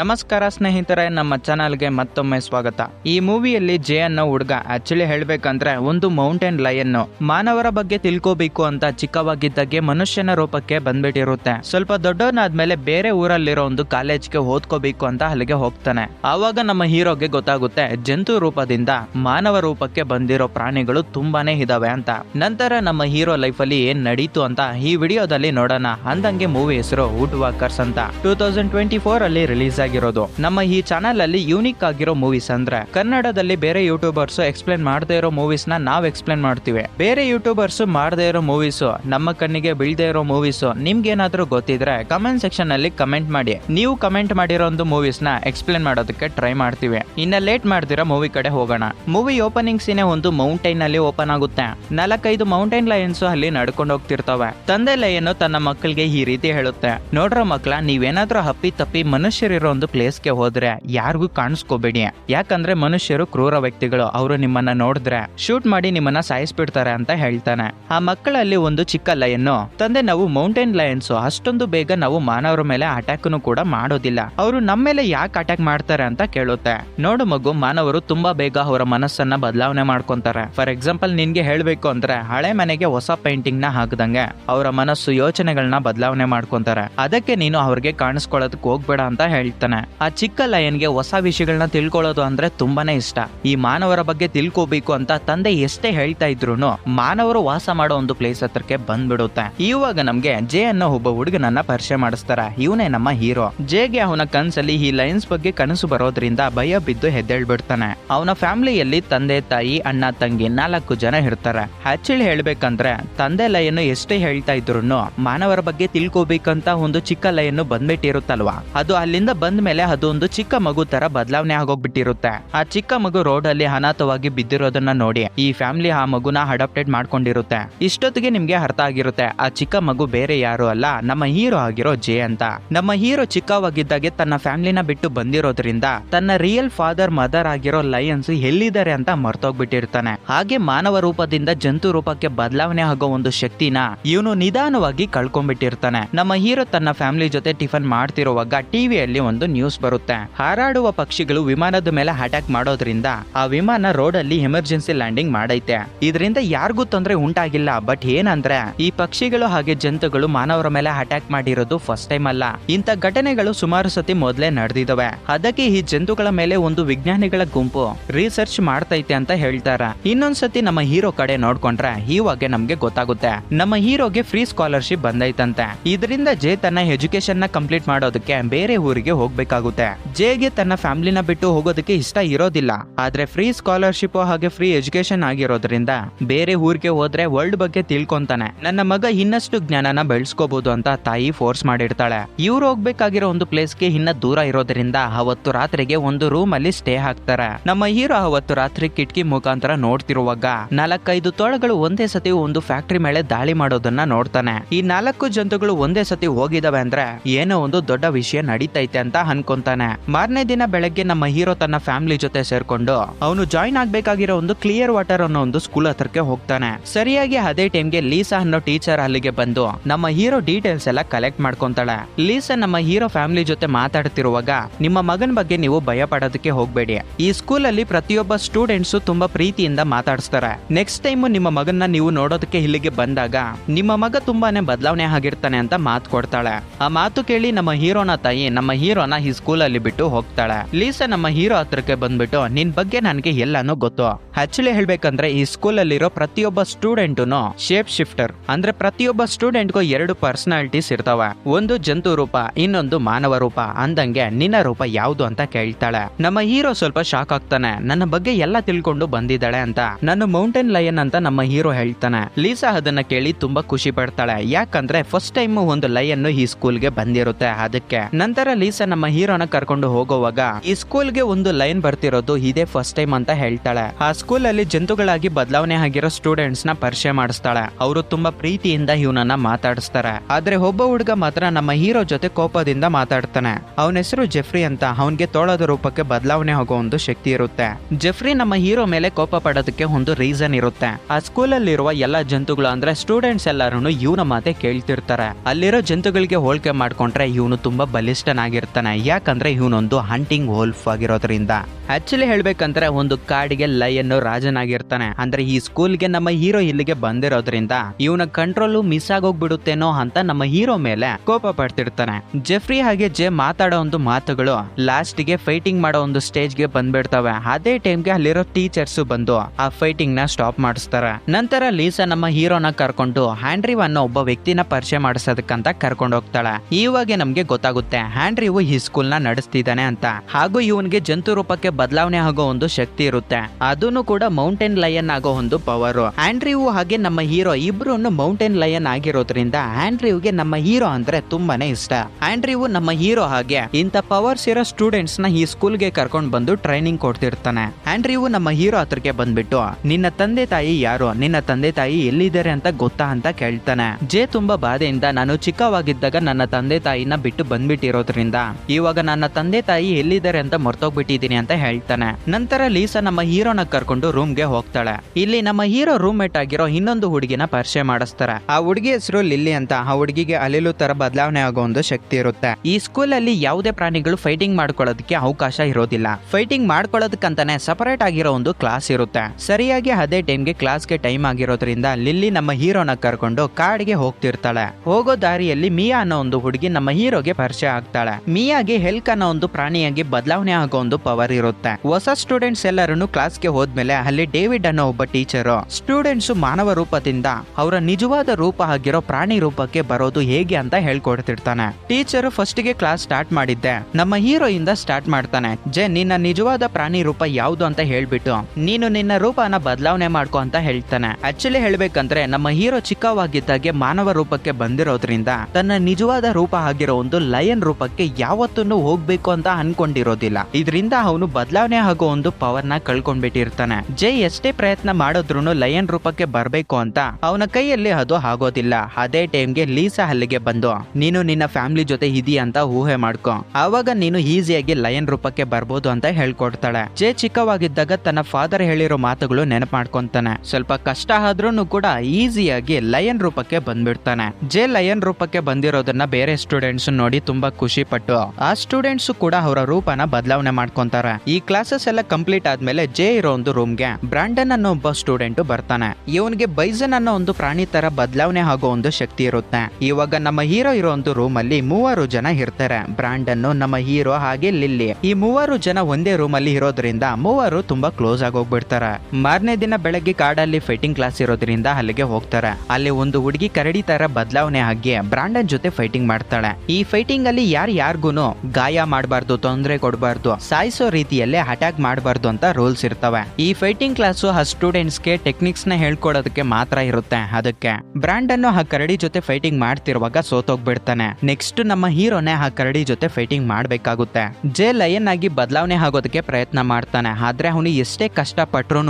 ನಮಸ್ಕಾರ ಸ್ನೇಹಿತರೆ, ನಮ್ಮ ಚಾನಲ್ಗೆ ಮತ್ತೊಮ್ಮೆ ಸ್ವಾಗತ. ಈ ಮೂವಿಯಲ್ಲಿ ಜೆ ಅನ್ನೋ ಹುಡುಗ ಆಕ್ಚುಲಿ ಹೇಳ್ಬೇಕಂದ್ರೆ ಒಂದು ಮೌಂಟೇನ್ ಲಯನ್ ಮಾನವರ ಬಗ್ಗೆ ತಿಳ್ಕೋಬೇಕು ಅಂತ ಚಿಕ್ಕವಾಗಿದ್ದಾಗೆ ಮನುಷ್ಯನ ರೂಪಕ್ಕೆ ಬಂದ್ಬಿಟ್ಟಿರುತ್ತೆ. ಸ್ವಲ್ಪ ದೊಡ್ಡವನಾದ್ಮೇಲೆ ಬೇರೆ ಊರಲ್ಲಿರೋ ಒಂದು ಕಾಲೇಜ್ಗೆ ಓದ್ಕೋಬೇಕು ಅಂತ ಅಲ್ಲಿಗೆ ಹೋಗ್ತಾನೆ. ಆವಾಗ ನಮ್ಮ ಹೀರೋಗೆ ಗೊತ್ತಾಗುತ್ತೆ, ಜಂತು ರೂಪದಿಂದ ಮಾನವ ರೂಪಕ್ಕೆ ಬಂದಿರೋ ಪ್ರಾಣಿಗಳು ತುಂಬಾನೇ ಇದಾವೆ ಅಂತ. ನಂತರ ನಮ್ಮ ಹೀರೋ ಲೈಫ್ ಅಲ್ಲಿ ಏನ್ ನಡೀತು ಅಂತ ಈ ವಿಡಿಯೋದಲ್ಲಿ ನೋಡೋಣ. ಅಂದಂಗೆ ಮೂವಿ ಹೆಸರು ಊಟ್ ವಾಕರ್ಸ್ ಅಂತ. ಟೂ ತೌಸಂಡ್ ಟ್ವೆಂಟಿ ಫೋರ್ ಅಲ್ಲಿ ರಿಲೀಸ್ ಆಗಿರೋದು ನಮ್ಮ ಈ ಚಾನಲ್ ಅಲ್ಲಿ ಯೂನಿಕ್ ಆಗಿರೋ ಮೂವೀಸ್ ಅಂದ್ರೆ, ಕನ್ನಡದಲ್ಲಿ ಬೇರೆ ಯೂಟ್ಯೂಬರ್ಸ್ ಎಕ್ಸ್ಪ್ಲೇನ್ ಮಾಡದೇ ಇರೋ ಮೂವೀಸ್ನ ನಾವ್ ಎಕ್ಸ್ಪ್ಲೇನ್ ಮಾಡ್ತೀವಿ. ಬೇರೆ ಯೂಟ್ಯೂಬರ್ಸ್ ಮಾಡದೇ ಇರೋ ಮೂವೀಸ್ ನಮ್ಮ ಕಣ್ಣಿಗೆ ಬೀಳದೇ ಇರೋ ಮೂವೀಸ್ ನಿಮ್ಗೆ ಏನಾದ್ರೂ ಗೊತ್ತಿದ್ರೆ ಕಮೆಂಟ್ ಸೆಕ್ಷನ್ ಅಲ್ಲಿ ಕಮೆಂಟ್ ಮಾಡಿ. ನೀವು ಕಮೆಂಟ್ ಮಾಡಿರೋ ಒಂದು ಮೂವೀಸ್ನ ಎಕ್ಸ್ಪ್ಲೇನ್ ಮಾಡೋದಕ್ಕೆ ಟ್ರೈ ಮಾಡ್ತೀವಿ. ಇನ್ನ ಲೇಟ್ ಮಾಡ್ದಿರಾ ಮೂವಿ ಕಡೆ ಹೋಗೋಣ. ಮೂವಿ ಓಪನಿಂಗ್ ಸೀನೆ ಒಂದು ಮೌಂಟೈನ್ ಅಲ್ಲಿ ಓಪನ್ ಆಗುತ್ತೆ. ನಾಲ್ಕೈದು ಮೌಂಟೈನ್ ಲಯನ್ಸ್ ಅಲ್ಲಿ ನಡ್ಕೊಂಡು ಹೋಗ್ತಿರ್ತವೆ. ತಂದೆ ಲಯನ್ ತನ್ನ ಮಕ್ಕಳಿಗೆ ಈ ರೀತಿ ಹೇಳುತ್ತೆ. ನೋಡ್ರ ಮಕ್ಳ, ನೀವೇನಾದ್ರೂ ಹಪ್ಪಿ ತಪ್ಪಿ ಮನುಷ್ಯರಿರೋ ಒಂದು ಪ್ಲೇಸ್ಗೆ ಹೋದ್ರೆ ಯಾರಿಗೂ ಕಾಣಿಸ್ಕೋಬೇಡಿ. ಯಾಕಂದ್ರೆ ಮನುಷ್ಯರು ಕ್ರೂರ ವ್ಯಕ್ತಿಗಳು. ಅವರು ನಿಮ್ಮನ್ನ ನೋಡಿದ್ರೆ ಶೂಟ್ ಮಾಡಿ ನಿಮ್ಮನ್ನ ಸಾಯಿಸ್ಬಿಡ್ತಾರೆ ಅಂತ ಹೇಳ್ತಾನೆ. ಆ ಮಕ್ಕಳಲ್ಲಿ ಒಂದು ಚಿಕ್ಕ ಲಯನ್, ತಂದೆ, ನಾವು ಮೌಂಟೇನ್ ಲಯನ್ಸ್ ಅಷ್ಟೊಂದು ಬೇಗ ನಾವು ಮಾನವರ ಮೇಲೆ ಅಟ್ಯಾಕ್ ಕೂಡ ಮಾಡೋದಿಲ್ಲ. ಅವರು ನಮ್ಮ ಮೇಲೆ ಯಾಕೆ ಅಟ್ಯಾಕ್ ಮಾಡ್ತಾರೆ ಅಂತ ಕೇಳುತ್ತೆ. ನೋಡು ಮಗು, ಮಾನವರು ತುಂಬಾ ಬೇಗ ಅವರ ಮನಸ್ಸನ್ನ ಬದಲಾವಣೆ ಮಾಡ್ಕೊಂತಾರೆ. ಫಾರ್ ಎಕ್ಸಾಂಪಲ್ ನಿನ್ಗೆ ಹೇಳ್ಬೇಕು ಅಂದ್ರೆ ಹಳೆ ಮನೆಗೆ ಹೊಸ ಪೇಂಟಿಂಗ್ನ ಹಾಕದಂಗೆ ಅವರ ಮನಸ್ಸು ಯೋಚನೆಗಳನ್ನ ಬದಲಾವಣೆ ಮಾಡ್ಕೊಂತಾರೆ. ಅದಕ್ಕೆ ನೀನು ಅವ್ರಿಗೆ ಕಾಣಿಸ್ಕೊಳ್ಳೋದಕ್ಕೆ ಹೋಗ್ಬೇಡ ಅಂತ ಹೇಳ್ತಾನೆ, ಆ ಚಿಕ್ಕ ಲಯನ್ಗೆ ಹೊಸ ವಿಷಯಗಳನ್ನ ತಿಳ್ಕೊಳ್ಳೋದು ಅಂದ್ರೆ ತುಂಬಾನೇ ಇಷ್ಟ. ಈ ಮಾನವರ ಬಗ್ಗೆ ತಿಳ್ಕೋಬೇಕು ಅಂತ ತಂದೆ ಎಷ್ಟೇ ಹೇಳ್ತಾ ಇದ್ರು ಮಾನವರು ವಾಸ ಮಾಡೋ ಒಂದು ಪ್ಲೇಸ್ ಹತ್ರಕ್ಕೆ ಬಂದ್ಬಿಡುತ್ತೆ. ಇವಾಗ ನಮ್ಗೆ ಜೆ ಅನ್ನೋ ಒಬ್ಬ ಹುಡುಗನನ್ನ ಪರಿಚಯ ಮಾಡಿಸ್ತಾರ. ಇವನೇ ನಮ್ಮ ಹೀರೋ. ಜೆಗೆ ಅವನ ಕನ್ಸಲ್ಲಿ ಈ ಲಯನ್ಸ್ ಬಗ್ಗೆ ಕನಸು ಬರೋದ್ರಿಂದ ಭಯ ಬಿದ್ದು ಹೆದ್ದೇಳ್ಬಿಡ್ತಾನೆ ಅವನ ಫ್ಯಾಮಿಲಿಯಲ್ಲಿ ತಂದೆ, ತಾಯಿ, ಅಣ್ಣ, ತಂಗಿ ನಾಲ್ಕು ಜನ ಇರ್ತಾರೆ. ಆಕ್ಚುಲಿ ಹೇಳ್ಬೇಕಂದ್ರೆ ತಂದೆ ಲಯನ್ ಎಷ್ಟೇ ಹೇಳ್ತಾ ಇದ್ರು ಮಾನವರ ಬಗ್ಗೆ ತಿಳ್ಕೋಬೇಕಂತ ಒಂದು ಚಿಕ್ಕ ಲಯನ್ನು ಬಂದ್ಬಿಟ್ಟಿರುತ್ತಲ್ವಾ? ಅದು ಅಲ್ಲಿಂದ ಬಂದ ಮೇಲೆ ಅದು ಒಂದು ಚಿಕ್ಕ ಮಗು ತರ ಬದಲಾವಣೆ ಆಗೋಗ್ಬಿಟ್ಟಿರುತ್ತೆ. ಆ ಚಿಕ್ಕ ಮಗು ರೋಡ್ ಅಲ್ಲಿ ಅನಾಥವಾಗಿ ಬಿದ್ದಿರೋದನ್ನ ನೋಡಿ ಈ ಫ್ಯಾಮಿಲಿ ಆ ಮಗುನ ಅಡಾಪ್ಟೆಡ್ ಮಾಡ್ಕೊಂಡಿರುತ್ತೆ. ಇಷ್ಟೊತ್ತಿಗೆ ನಿಮ್ಗೆ ಅರ್ಥ ಆಗಿರುತ್ತೆ, ಆ ಚಿಕ್ಕ ಮಗು ಬೇರೆ ಯಾರು ಅಲ್ಲ, ನಮ್ಮ ಹೀರೋ ಆಗಿರೋ ಜೆ ಅಂತ. ನಮ್ಮ ಹೀರೋ ಚಿಕ್ಕವಾಗಿದ್ದಾಗೆ ತನ್ನ ಫ್ಯಾಮಿಲಿನ ಬಿಟ್ಟು ಬಂದಿರೋದ್ರಿಂದ ತನ್ನ ರಿಯಲ್ ಫಾದರ್ ಮದರ್ ಆಗಿರೋ ಲಯನ್ಸ್ ಎಲ್ಲಿದ್ದಾರೆ ಅಂತ ಮರ್ತೋಗ್ಬಿಟ್ಟಿರ್ತಾನೆ. ಹಾಗೆ ಮಾನವ ರೂಪದಿಂದ ಜಂತು ರೂಪಕ್ಕೆ ಬದಲಾವಣೆ ಆಗೋ ಒಂದು ಶಕ್ತಿನ ಇವನು ನಿಧಾನವಾಗಿ ಕಳ್ಕೊಂಡ್ಬಿಟ್ಟಿರ್ತಾನೆ. ನಮ್ಮ ಹೀರೋ ತನ್ನ ಫ್ಯಾಮಿಲಿ ಜೊತೆ ಟಿಫನ್ ಮಾಡ್ತಿರುವಾಗ ಟಿವಿಯಲ್ಲಿ ಒಂದು ನ್ಯೂಸ್ ಬರುತ್ತೆ. ಹಾರಾಡುವ ಪಕ್ಷಿಗಳು ವಿಮಾನದ ಮೇಲೆ ಅಟ್ಯಾಕ್ ಮಾಡೋದ್ರಿಂದ ಆ ವಿಮಾನ ರೋಡ್ ಅಲ್ಲಿ ಎಮರ್ಜೆನ್ಸಿ ಲ್ಯಾಂಡಿಂಗ್ ಮಾಡೈತೆ. ಇದರಿಂದ ಯಾರಿಗೂ ತೊಂದರೆ ಉಂಟಾಗಿಲ್ಲ. ಬಟ್ ಏನಂದ್ರೆ, ಈ ಪಕ್ಷಿಗಳು ಹಾಗೆ ಜಂತುಗಳು ಮಾನವರ ಮೇಲೆ ಅಟ್ಯಾಕ್ ಮಾಡಿರೋದು ಫಸ್ಟ್ ಟೈಮ್ ಅಲ್ಲ. ಇಂತ ಘಟನೆಗಳು ಸುಮಾರು ಸತಿ ಮೊದಲೇ ನಡೆದಿದವೆ. ಅದಕ್ಕೆ ಈ ಜಂತುಗಳ ಮೇಲೆ ಒಂದು ವಿಜ್ಞಾನಿಗಳ ಗುಂಪು ರಿಸರ್ಚ್ ಮಾಡ್ತೈತೆ ಅಂತ ಹೇಳ್ತಾರೆ. ಇನ್ನೊಂದ್ಸತಿ ನಮ್ಮ ಹೀರೋ ಕಡೆ ನೋಡ್ಕೊಂಡ್ರೆ ಇವಾಗ ನಮ್ಗೆ ಗೊತ್ತಾಗುತ್ತೆ. ನಮ್ಮ ಹೀರೋಗೆ ಫ್ರೀ ಸ್ಕಾಲರ್ಶಿಪ್ ಬಂದೈತಂತೆ. ಇದರಿಂದ ಜೆ ತನ್ನ ಎಜುಕೇಶನ್ನ ಕಂಪ್ಲೀಟ್ ಮಾಡೋದಕ್ಕೆ ಬೇರೆ ಊರಿಗೆ ಹೋಗ್ಬೇಕಾಗುತ್ತೆ. ಜೇಗೆ ತನ್ನ ಫ್ಯಾಮಿಲಿನ ಬಿಟ್ಟು ಹೋಗೋದಕ್ಕೆ ಇಷ್ಟ ಇರೋದಿಲ್ಲ. ಆದ್ರೆ ಫ್ರೀ ಸ್ಕಾಲರ್ಶಿಪ್ ಹಾಗೆ ಫ್ರೀ ಎಜುಕೇಶನ್ ಆಗಿರೋದ್ರಿಂದ ಬೇರೆ ಊರಿಗೆ ಹೋದ್ರೆ ವರ್ಲ್ಡ್ ಬಗ್ಗೆ ತಿಳ್ಕೊಂತಾನೆ. ನನ್ನ ಮಗ ಇನ್ನಷ್ಟು ಜ್ಞಾನನ ಬೆಳೆಸ್ಕೋಬಹುದು ಅಂತ ತಾಯಿ ಫೋರ್ಸ್ ಮಾಡಿರ್ತಾಳೆ. ಇವ್ರು ಹೋಗ್ಬೇಕಾಗಿರೋ ಒಂದು ಪ್ಲೇಸ್ಗೆ ಇನ್ನ ದೂರ ಇರೋದ್ರಿಂದ ಅವತ್ತು ರಾತ್ರಿಗೆ ಒಂದು ರೂಮ್ ಅಲ್ಲಿ ಸ್ಟೇ ಹಾಕ್ತಾರೆ. ನಮ್ಮ ಹೀರೋ ಅವತ್ತು ರಾತ್ರಿ ಕಿಟಕಿ ಮುಖಾಂತರ ನೋಡ್ತಿರುವಾಗ ನಾಲ್ಕೈದು ತೋಳಗಳು ಒಂದೇ ಸತಿ ಒಂದು ಫ್ಯಾಕ್ಟ್ರಿ ಮೇಲೆ ದಾಳಿ ಮಾಡೋದನ್ನ ನೋಡ್ತಾನೆ. ಈ ನಾಲ್ಕು ಜಂತುಗಳು ಒಂದೇ ಸತಿ ಹೋಗಿದಾವೆ ಅಂದ್ರೆ ಏನೋ ಒಂದು ದೊಡ್ಡ ವಿಷಯ ನಡೀತೈತೆ ಅಂತ ಅನ್ಕೊಂತಾನೆ. ಮಾರನೇ ದಿನ ಬೆಳಗ್ಗೆ ನಮ್ಮ ಹೀರೋ ತನ್ನ ಫ್ಯಾಮಿಲಿ ಜೊತೆ ಸೇರ್ಕೊಂಡು ಅವನು ಜಾಯಿನ್ ಆಗ್ಬೇಕಾಗಿರೋ ಒಂದು ಕ್ಲಿಯರ್ ವಾಟರ್ ಅನ್ನೋ ಒಂದು ಸ್ಕೂಲ್ ಹತ್ರಕ್ಕೆ ಹೋಗ್ತಾನೆ. ಸರಿಯಾಗಿ ಅದೇ ಟೈಮ್ಗೆ ಲೀಸಾ ಅನ್ನೋ ಟೀಚರ್ ಅಲ್ಲಿಗೆ ಬಂದು ನಮ್ಮ ಹೀರೋ ಡೀಟೇಲ್ಸ್ ಎಲ್ಲ ಕಲೆಕ್ಟ್ ಮಾಡ್ಕೊಂತಾಳೆ. ಲೀಸಾ ನಮ್ಮ ಹೀರೋ ಫ್ಯಾಮಿಲಿ ಜೊತೆ ಮಾತಾಡ್ತಿರುವಾಗ, ನಿಮ್ಮ ಮಗನ ಬಗ್ಗೆ ನೀವು ಭಯ ಪಡೋದಕ್ಕೆ ಹೋಗ್ಬೇಡಿ. ಈ ಸ್ಕೂಲ್ ಅಲ್ಲಿ ಪ್ರತಿಯೊಬ್ಬ ಸ್ಟೂಡೆಂಟ್ಸ್ ತುಂಬಾ ಪ್ರೀತಿಯಿಂದ ಮಾತಾಡಿಸ್ತಾರೆ. ನೆಕ್ಸ್ಟ್ ಟೈಮ್ ನಿಮ್ಮ ಮಗನ್ನ ನೀವು ನೋಡೋದಕ್ಕೆ ಇಲ್ಲಿಗೆ ಬಂದಾಗ, ನಿಮ್ಮ ಮಗ ತುಂಬಾನೇ ಬದಲಾವಣೆ ಆಗಿರ್ತಾನೆ ಅಂತ ಮಾತು ಕೊಡ್ತಾಳೆ. ಆ ಮಾತು ಕೇಳಿ ನಮ್ಮ ಹೀರೋನ ತಾಯಿ, ನಮ್ಮ ಹೀರೋನ ಈ ಸ್ಕೂಲಲ್ಲಿ ಬಿಟ್ಟು ಹೋಗ್ತಾಳೆ. ಲೀಸಾ ನಮ್ಮ ಹೀರೋ ಹತ್ರಕ್ಕೆ ಬಂದ್ಬಿಟ್ಟು ನಿನ್ ಬಗ್ಗೆ ನನಗೆ ಎಲ್ಲಾನು ಗೊತ್ತು. ಆಕ್ಚುಲಿ ಹೇಳ್ಬೇಕಂದ್ರೆ ಈ ಸ್ಕೂಲ್ ಅಲ್ಲಿರೋ ಪ್ರತಿಯೊಬ್ಬ ಸ್ಟೂಡೆಂಟುನು ಶೇಪ್ ಶಿಫ್ಟರ್ ಅಂದ್ರೆ ಪ್ರತಿಯೊಬ್ಬ ಸ್ಟೂಡೆಂಟ್ಗೂ ಎರಡು ಪರ್ಸನಾಲಿಟೀಸ್ ಇರ್ತಾವ. ಒಂದು ಜಂತು ರೂಪ, ಇನ್ನೊಂದು ಮಾನವ ರೂಪ. ಅಂದಂಗೆ ನಿನ್ನ ರೂಪ ಯಾವುದು ಅಂತ ಕೇಳ್ತಾಳೆ. ನಮ್ಮ ಹೀರೋ ಸ್ವಲ್ಪ ಶಾಕ್ ಆಗ್ತಾನೆ. ನನ್ನ ಬಗ್ಗೆ ಎಲ್ಲ ತಿಳ್ಕೊಂಡು ಬಂದಿದ್ದಾಳೆ ಅಂತ. ನಾನು ಮೌಂಟೇನ್ ಲಯನ್ ಅಂತ ನಮ್ಮ ಹೀರೋ ಹೇಳ್ತಾನೆ. ಲೀಸಾ ಅದನ್ನ ಕೇಳಿ ತುಂಬಾ ಖುಷಿ ಪಡ್ತಾಳೆ. ಯಾಕಂದ್ರೆ ಫಸ್ಟ್ ಟೈಮ್ ಒಂದು ಲಯನ್ ಈ ಸ್ಕೂಲ್ಗೆ ಬಂದಿರುತ್ತೆ ಅದಕ್ಕೆ. ನಂತರ ಲೀಸಾ ನಮ್ಮ ಹೀರೋನ ಕರ್ಕೊಂಡು ಹೋಗುವಾಗ ಈ ಸ್ಕೂಲ್ಗೆ ಒಂದು ಲೈನ್ ಬರ್ತಿರೋದು ಇದೇ ಫಸ್ಟ್ ಟೈಮ್ ಅಂತ ಹೇಳ್ತಾಳೆ. ಆ ಸ್ಕೂಲಲ್ಲಿ ಜಂತುಗಳಾಗಿ ಬದಲಾವಣೆ ಆಗಿರೋ ಸ್ಟೂಡೆಂಟ್ಸ್ನ ಪರಿಚಯ ಮಾಡಿಸ್ತಾಳೆ. ಅವರು ತುಂಬಾ ಪ್ರೀತಿಯಿಂದ ಇವನನ್ನ ಮಾತಾಡಿಸ್ತಾರೆ. ಆದ್ರೆ ಒಬ್ಬ ಹುಡುಗ ಮಾತ್ರ ನಮ್ಮ ಹೀರೋ ಜೊತೆ ಕೋಪದಿಂದ ಮಾತಾಡ್ತಾನೆ. ಅವನ ಹೆಸರು ಜೆಫ್ರಿ ಅಂತ ಅವನ್ಗೆ ತೋಳದ ರೂಪಕ್ಕೆ ಬದಲಾವಣೆ ಆಗೋ ಒಂದು ಶಕ್ತಿ ಇರುತ್ತೆ. ಜೆಫ್ರಿ ನಮ್ಮ ಹೀರೋ ಮೇಲೆ ಕೋಪ ಪಡೋದಕ್ಕೆ ಒಂದು ರೀಸನ್ ಇರುತ್ತೆ. ಆ ಸ್ಕೂಲ್ ಅಲ್ಲಿರುವ ಎಲ್ಲ ಜಂತುಗಳು ಅಂದ್ರೆ ಸ್ಟೂಡೆಂಟ್ಸ್ ಎಲ್ಲರೂ ಇವನ ಮಾತೆ ಕೇಳ್ತಿರ್ತಾರೆ. ಅಲ್ಲಿರೋ ಜಂತುಗಳಿಗೆ ಹೋಲಿಕೆ ಮಾಡ್ಕೊಂಡ್ರೆ ಇವನು ತುಂಬಾ ಬಲಿಷ್ಠನಾಗಿರ್ತಾನೆ. ಯಾಕಂದ್ರೆ ಇವನೊಂದು ಹಂಟಿಂಗ್ ವೋಲ್ಫ್ ಆಗಿರೋದ್ರಿಂದ. ಆಕ್ಚುಲಿ ಹೇಳ್ಬೇಕಂದ್ರೆ ಒಂದು ಕಾಡಿಗೆ ಲಯನ್ ರಾಜನಾಗಿರ್ತಾನೆ. ಅಂದ್ರೆ ಈ ಸ್ಕೂಲ್ಗೆ ನಮ್ಮ ಹೀರೋ ಇಲ್ಲಿಗೆ ಬಂದಿರೋದ್ರಿಂದ ಇವನ ಕಂಟ್ರೋಲ್ ಮಿಸ್ ಆಗೋಗ್ಬಿಡುತ್ತೇನೋ ಅಂತ ನಮ್ಮ ಹೀರೋ ಮೇಲೆ ಕೋಪ ಪಡ್ತಿರ್ತಾನೆ. ಜೆಫ್ರಿ ಹಾಗೆ ಜೆ ಮಾತಾಡೋ ಒಂದು ಮಾತುಗಳು ಲಾಸ್ಟ್ಗೆ ಫೈಟಿಂಗ್ ಮಾಡೋ ಒಂದು ಸ್ಟೇಜ್ಗೆ ಬಂದ್ಬಿಡ್ತವೆ. ಅದೇ ಟೈಮ್ಗೆ ಅಲ್ಲಿರೋ ಟೀಚರ್ಸ್ ಬಂದು ಆ ಫೈಟಿಂಗ್ನ ಸ್ಟಾಪ್ ಮಾಡಿಸ್ತಾರೆ. ನಂತರ ಲೀಸಾ ನಮ್ಮ ಹೀರೋನ ಕರ್ಕೊಂಡು ಹ್ಯಾಂಡ್ರಿವ್ ಅನ್ನೋ ಒಬ್ಬ ವ್ಯಕ್ತಿನ ಪರಿಚಯ ಮಾಡಿಸೋದಕ್ಕಂತ ಕರ್ಕೊಂಡು ಹೋಗ್ತಾಳೆ. ಇವಾಗ ನಮ್ಗೆ ಗೊತ್ತಾಗುತ್ತೆ ಹ್ಯಾಂಡ್ರಿವ್ ಈ ಸ್ಕೂಲ್ನ ನಡೆಸ್ತಿದ್ದಾನೆ ಅಂತ. ಹಾಗೂ ಇವನ್ಗೆ ಜಂತು ರೂಪಕ್ಕೆ ಬದಲಾವಣೆ ಆಗೋ ಒಂದು ಶಕ್ತಿ ಇರುತ್ತೆ. ಅದನ್ನು ಕೂಡ ಮೌಂಟೇನ್ ಲಯನ್ ಆಗೋ ಒಂದು ಪವರ್ ಆಂಡ್ರಿವ್ ಹಾಗೆ ನಮ್ಮ ಹೀರೋ ಇಬ್ರು ಮೌಂಟೇನ್ ಲಯನ್ ಆಗಿರೋದ್ರಿಂದ ಆಂಡ್ರಿವ್ಗೆ ನಮ್ಮ ಹೀರೋ ಅಂದ್ರೆ ತುಂಬಾನೇ ಇಷ್ಟ. ಆಂಡ್ರಿವ್ ನಮ್ಮ ಹೀರೋ ಹಾಗೆ ಇಂಥ ಪವರ್ಸ್ ಇರೋ ಸ್ಟೂಡೆಂಟ್ಸ್ನ ಈ ಸ್ಕೂಲ್ಗೆ ಕರ್ಕೊಂಡು ಬಂದು ಟ್ರೈನಿಂಗ್ ಕೊಡ್ತಿರ್ತಾನೆ. ಆಂಡ್ರಿವ್ ನಮ್ಮ ಹೀರೋ ಹತ್ರಕ್ಕೆ ಬಂದ್ಬಿಟ್ಟು, ನಿನ್ನ ತಂದೆ ತಾಯಿ ಯಾರು? ನಿನ್ನ ತಂದೆ ತಾಯಿ ಎಲ್ಲಿದ್ದಾರೆ ಅಂತ ಗೊತ್ತಾ ಅಂತ ಕೇಳ್ತಾನೆ. ಜೆ ತುಂಬಾ ಬಾಧೆಯಿಂದ ನಾನು ಚಿಕ್ಕವಾಗಿದ್ದಾಗ ನನ್ನ ತಂದೆ ತಾಯಿನ ಬಿಟ್ಟು ಬಂದ್ಬಿಟ್ಟಿರೋದ್ರಿಂದ, ಇವಾಗ ನನ್ನ ತಂದೆ ತಾಯಿ ಎಲ್ಲಿದ್ದಾರೆ ಅಂತ ಮರ್ತೋಗ್ಬಿಟ್ಟಿದೀನಿ ಅಂತ ಹೇಳ್ತಾನೆ. ನಂತರ ಲೀಸಾ ನಮ್ಮ ಹೀರೋನ ಕರ್ಕೊಂಡು ರೂಮ್ಗೆ ಹೋಗ್ತಾಳೆ. ಇಲ್ಲಿ ನಮ್ಮ ಹೀರೋ ರೂಮ್ ಮೇಟ್ ಆಗಿರೋ ಇನ್ನೊಂದು ಹುಡುಗಿನ ಪರಿಚಯ ಮಾಡಿಸ್ತಾರೆ. ಆ ಹುಡುಗಿ ಹೆಸರು ಲಿಲ್ಲಿ ಅಂತ ಆ ಹುಡುಗಿಗೆ ಅಲಿಲು ತರ ಬದಲಾವಣೆ ಆಗೋ ಒಂದು ಶಕ್ತಿ ಇರುತ್ತೆ. ಈ ಸ್ಕೂಲ್ ಅಲ್ಲಿ ಯಾವುದೇ ಪ್ರಾಣಿಗಳು ಫೈಟಿಂಗ್ ಮಾಡ್ಕೊಳ್ಳೋದಕ್ಕೆ ಅವಕಾಶ ಇರೋದಿಲ್ಲ. ಫೈಟಿಂಗ್ ಮಾಡ್ಕೊಳ್ಳೋದಕ್ಕಂತಾನೆ ಸಪರೇಟ್ ಆಗಿರೋ ಒಂದು ಕ್ಲಾಸ್ ಇರುತ್ತೆ. ಸರಿಯಾಗಿ ಅದೇ ಟೈಮ್ಗೆ ಕ್ಲಾಸ್ಗೆ ಟೈಮ್ ಆಗಿರೋದ್ರಿಂದ ಲಿಲ್ಲಿ ನಮ್ಮ ಹೀರೋನ ಕರ್ಕೊಂಡು ಕಾಡಿಗೆ ಹೋಗ್ತಿರ್ತಾಳೆ. ಹೋಗೋ ದಾರಿಯಲ್ಲಿ ಮಿಯಾ ಅನ್ನೋ ಒಂದು ಹುಡುಗಿ ನಮ್ಮ ಹೀರೋಗೆ ಪರಿಚಯ ಆಗ್ತಾಳೆ. ಮಿಯಾಗೆ ಹೆಲ್ಕ್ ಅನ್ನೋ ಒಂದು ಪ್ರಾಣಿಯಾಗಿ ಬದಲಾವಣೆ ಆಗೋ ಒಂದು ಪವರ್ ಇರುತ್ತೆ. ಹೊಸ ಸ್ಟೂಡೆಂಟ್ಸ್ ಎಲ್ಲರೂ ಕ್ಲಾಸ್ಗೆ ಹೋದ್ಮೇಲೆ ಅಲ್ಲಿ ಡೇವಿಡ್ ಅನ್ನೋ ಒಬ್ಬ ಟೀಚರ್, ಸ್ಟೂಡೆಂಟ್ಸ್ ಮಾನವ ರೂಪದಿಂದ ಅವರ ನಿಜವಾದ ರೂಪ ಆಗಿರೋ ಪ್ರಾಣಿ ರೂಪಕ್ಕೆ ಬರೋದು ಹೇಗೆ ಅಂತ ಹೇಳ್ಕೊಡ್ತಿರ್ತಾನೆ. ಟೀಚರ್ ಫಸ್ಟ್ಗೆ ಕ್ಲಾಸ್ ಸ್ಟಾರ್ಟ್ ಮಾಡಿದ್ದೆ. ನಮ್ಮ ಹೀರೋ ಇಂದ ಸ್ಟಾರ್ಟ್ ಮಾಡ್ತಾನೆ. ಜೆ, ನಿನ್ನ ನಿಜವಾದ ಪ್ರಾಣಿ ರೂಪ ಯಾವ್ದು ಅಂತ ಹೇಳ್ಬಿಟ್ಟು, ನೀನು ನಿನ್ನ ರೂಪನ ಬದಲಾವಣೆ ಮಾಡ್ಕೊ ಅಂತ ಹೇಳ್ತಾನೆ. ಆಕ್ಚುಲಿ ಹೇಳ್ಬೇಕಂದ್ರೆ, ನಮ್ಮ ಹೀರೋ ಚಿಕ್ಕವಾಗಿದ್ದಾಗೆ ಮಾನವ ರೂಪಕ್ಕೆ ಬಂದಿರೋದ್ರಿಂದ, ತನ್ನ ನಿಜವಾದ ರೂಪ ಆಗಿರೋ ಒಂದು ಲಯನ್ ರೂಪಕ್ಕೆ ಯಾವತ್ತೂ ಹೋಗ್ಬೇಕು ಅಂತ ಅನ್ಕೊಂಡಿರೋದಿಲ್ಲ. ಇದರಿಂದ ಅವನು ಬದಲಾವಣೆ ಆಗೋ ಒಂದು ಪವರ್ನ ಕಳ್ಕೊಂಡ್ಬಿಟ್ಟಿರ್ತಾನೆ. ಜೈ ಎಷ್ಟೇ ಪ್ರಯತ್ನ ಮಾಡಿದ್ರು ಲಯನ್ ರೂಪಕ್ಕೆ ಬರ್ಬೇಕು ಅಂತ. ಅವನ ಕೈಯಲ್ಲಿ ಅದು ಆಗೋದಿಲ್ಲ. ಅದೇ ಟೈಮ್ಗೆ ಲೀಸಾ ಅಲ್ಲಿಗೆ ಬಂದು, ನೀನು ನಿನ್ನ ಫ್ಯಾಮಿಲಿ ಜೊತೆ ಇದೀಯ ಅಂತ ಊಹೆ ಮಾಡ್ಕೊ. ಆವಾಗ ನೀನು ಈಸಿಯಾಗಿ ಲಯನ್ ರೂಪಕ್ಕೆ ಬರ್ಬೋದು ಅಂತ ಹೇಳ್ಕೊಡ್ತಾಳೆ. ಜೆ ಚಿಕ್ಕವಾಗಿದ್ದಾಗ ತನ್ನ ಫಾದರ್ ಹೇಳಿರೋ ಮಾತುಗಳು ನೆನಪು ಮಾಡ್ಕೊಂತಾನೆ ಸ್ವಲ್ಪ ಕಷ್ಟ ಆದ್ರೂ ಕೂಡ ಈಸಿಯಾಗಿ ಲಯನ್ ರೂಪಕ್ಕೆ ಬಂದ್ಬಿಡ್ತಾನೆ. ಜೆ ಲಯನ್ ರೂಪಕ್ಕೆ ಬಂದಿರೋದನ್ನ ಬೇರೆ ಸ್ಟೂಡೆಂಟ್ಸ್ ನೋಡಿ ತುಂಬಾ ಖುಷಿ ಪಟ್ಟು, ಆ ಸ್ಟೂಡೆಂಟ್ಸ್ ಕೂಡ ಅವರ ರೂಪನ ಬದಲಾವಣೆ ಮಾಡ್ಕೊಂತಾರೆ. ಈ ಕ್ಲಾಸಸ್ ಎಲ್ಲ ಕಂಪ್ಲೀಟ್ ಆದ್ಮೇಲೆ ಜೆ ಇರೋ ಒಂದು ರೂಮ್ಗೆ ಬ್ರಾಂಡನ್ ಅನ್ನೋ ಒಬ್ಬ ಸ್ಟೂಡೆಂಟ್ ಬರ್ತಾನೆ. ಇವನ್ಗೆ ಬೈಸನ್ ಅನ್ನೋ ಒಂದು ಪ್ರಾಣಿ ತರ ಬದಲಾವಣೆ ಆಗೋ ಒಂದು ಶಕ್ತಿ ಇರುತ್ತೆ. ಇವಾಗ ನಮ್ಮ ಹೀರೋ ಇರೋ ಒಂದು ರೂಮ್ ಅಲ್ಲಿ ಮೂವರು ಜನ ಇರ್ತಾರೆ. ಬ್ರಾಂಡನ್ನು ನಮ್ಮ ಹೀರೋ ಹಾಗೆ ಲಿಲ್ಲಿ ಈ ಮೂವರು ಜನ ಒಂದೇ ರೂಮ್ ಅಲ್ಲಿ ಇರೋದ್ರಿಂದ ಮೂವರು ತುಂಬಾ ಕ್ಲೋಸ್ ಆಗಿ ಹೋಗ್ಬಿಡ್ತಾರೆ. ಮಾರನೇ ದಿನ ಬೆಳಗ್ಗೆ ಕಾಡಲ್ಲಿ ಫೈಟಿಂಗ್ ಕ್ಲಾಸ್ ಇರೋದ್ರಿಂದ ಅಲ್ಲಿಗೆ ಹೋಗ್ತಾರೆ. ಅಲ್ಲಿ ಒಂದು ಹುಡುಗಿ ಕರಡಿ ತರ ಬದಲಾವಣೆ ಆಗಿ ಬ್ರಾಂಡನ್ ಜೊತೆ ಫೈಟಿಂಗ್ ಮಾಡ್ತಾಳೆ. ಈ ಫೈಟಿಂಗ್ ಅಲ್ಲಿ ಯಾರು ಯಾರಿಗೂನು ಗಾಯ ಮಾಡಬಾರ್ದು, ತೊಂದರೆ ಕೊಡಬಾರ್ದು, ಸಾಯಿಸೋ ರೀತಿಯಲ್ಲೇ ಅಟ್ಯಾಕ್ ಮಾಡಬಾರ್ದು ಅಂತ ರೂಲ್ಸ್ ಇರ್ತವೆ. ಈ ಫೈಟಿಂಗ್ ಕ್ಲಾಸು ಆ ಸ್ಟೂಡೆಂಟ್ಸ್ಗೆ ಟೆಕ್ನಿಕ್ಸ್ನ ಹೇಳ್ಕೊಡೋದಕ್ಕೆ ಮಾತ್ರ ಇರುತ್ತೆ. ಅದಕ್ಕೆ ಬ್ರಾಂಡನ್ ಆ ಕರಡಿ ಜೊತೆ ಫೈಟಿಂಗ್ ಮಾಡ್ತಿರುವಾಗ ಸೋತೋಗ್ಬಿಡ್ತಾನೆ. ನೆಕ್ಸ್ಟ್ ನಮ್ಮ ಹೀರೋನೇ ಆ ಕರಡಿ ಜೊತೆ ಫೈಟಿಂಗ್ ಮಾಡ್ಬೇಕಾಗುತ್ತೆ. ಜೆ ಲಯನ್ ಆಗಿ ಬದಲಾವಣೆ ಆಗೋದಕ್ಕೆ ಪ್ರಯತ್ನ ಮಾಡ್ತಾನೆ. ಆದ್ರೆ ಅವನು ಎಷ್ಟೇ ಕಷ್ಟ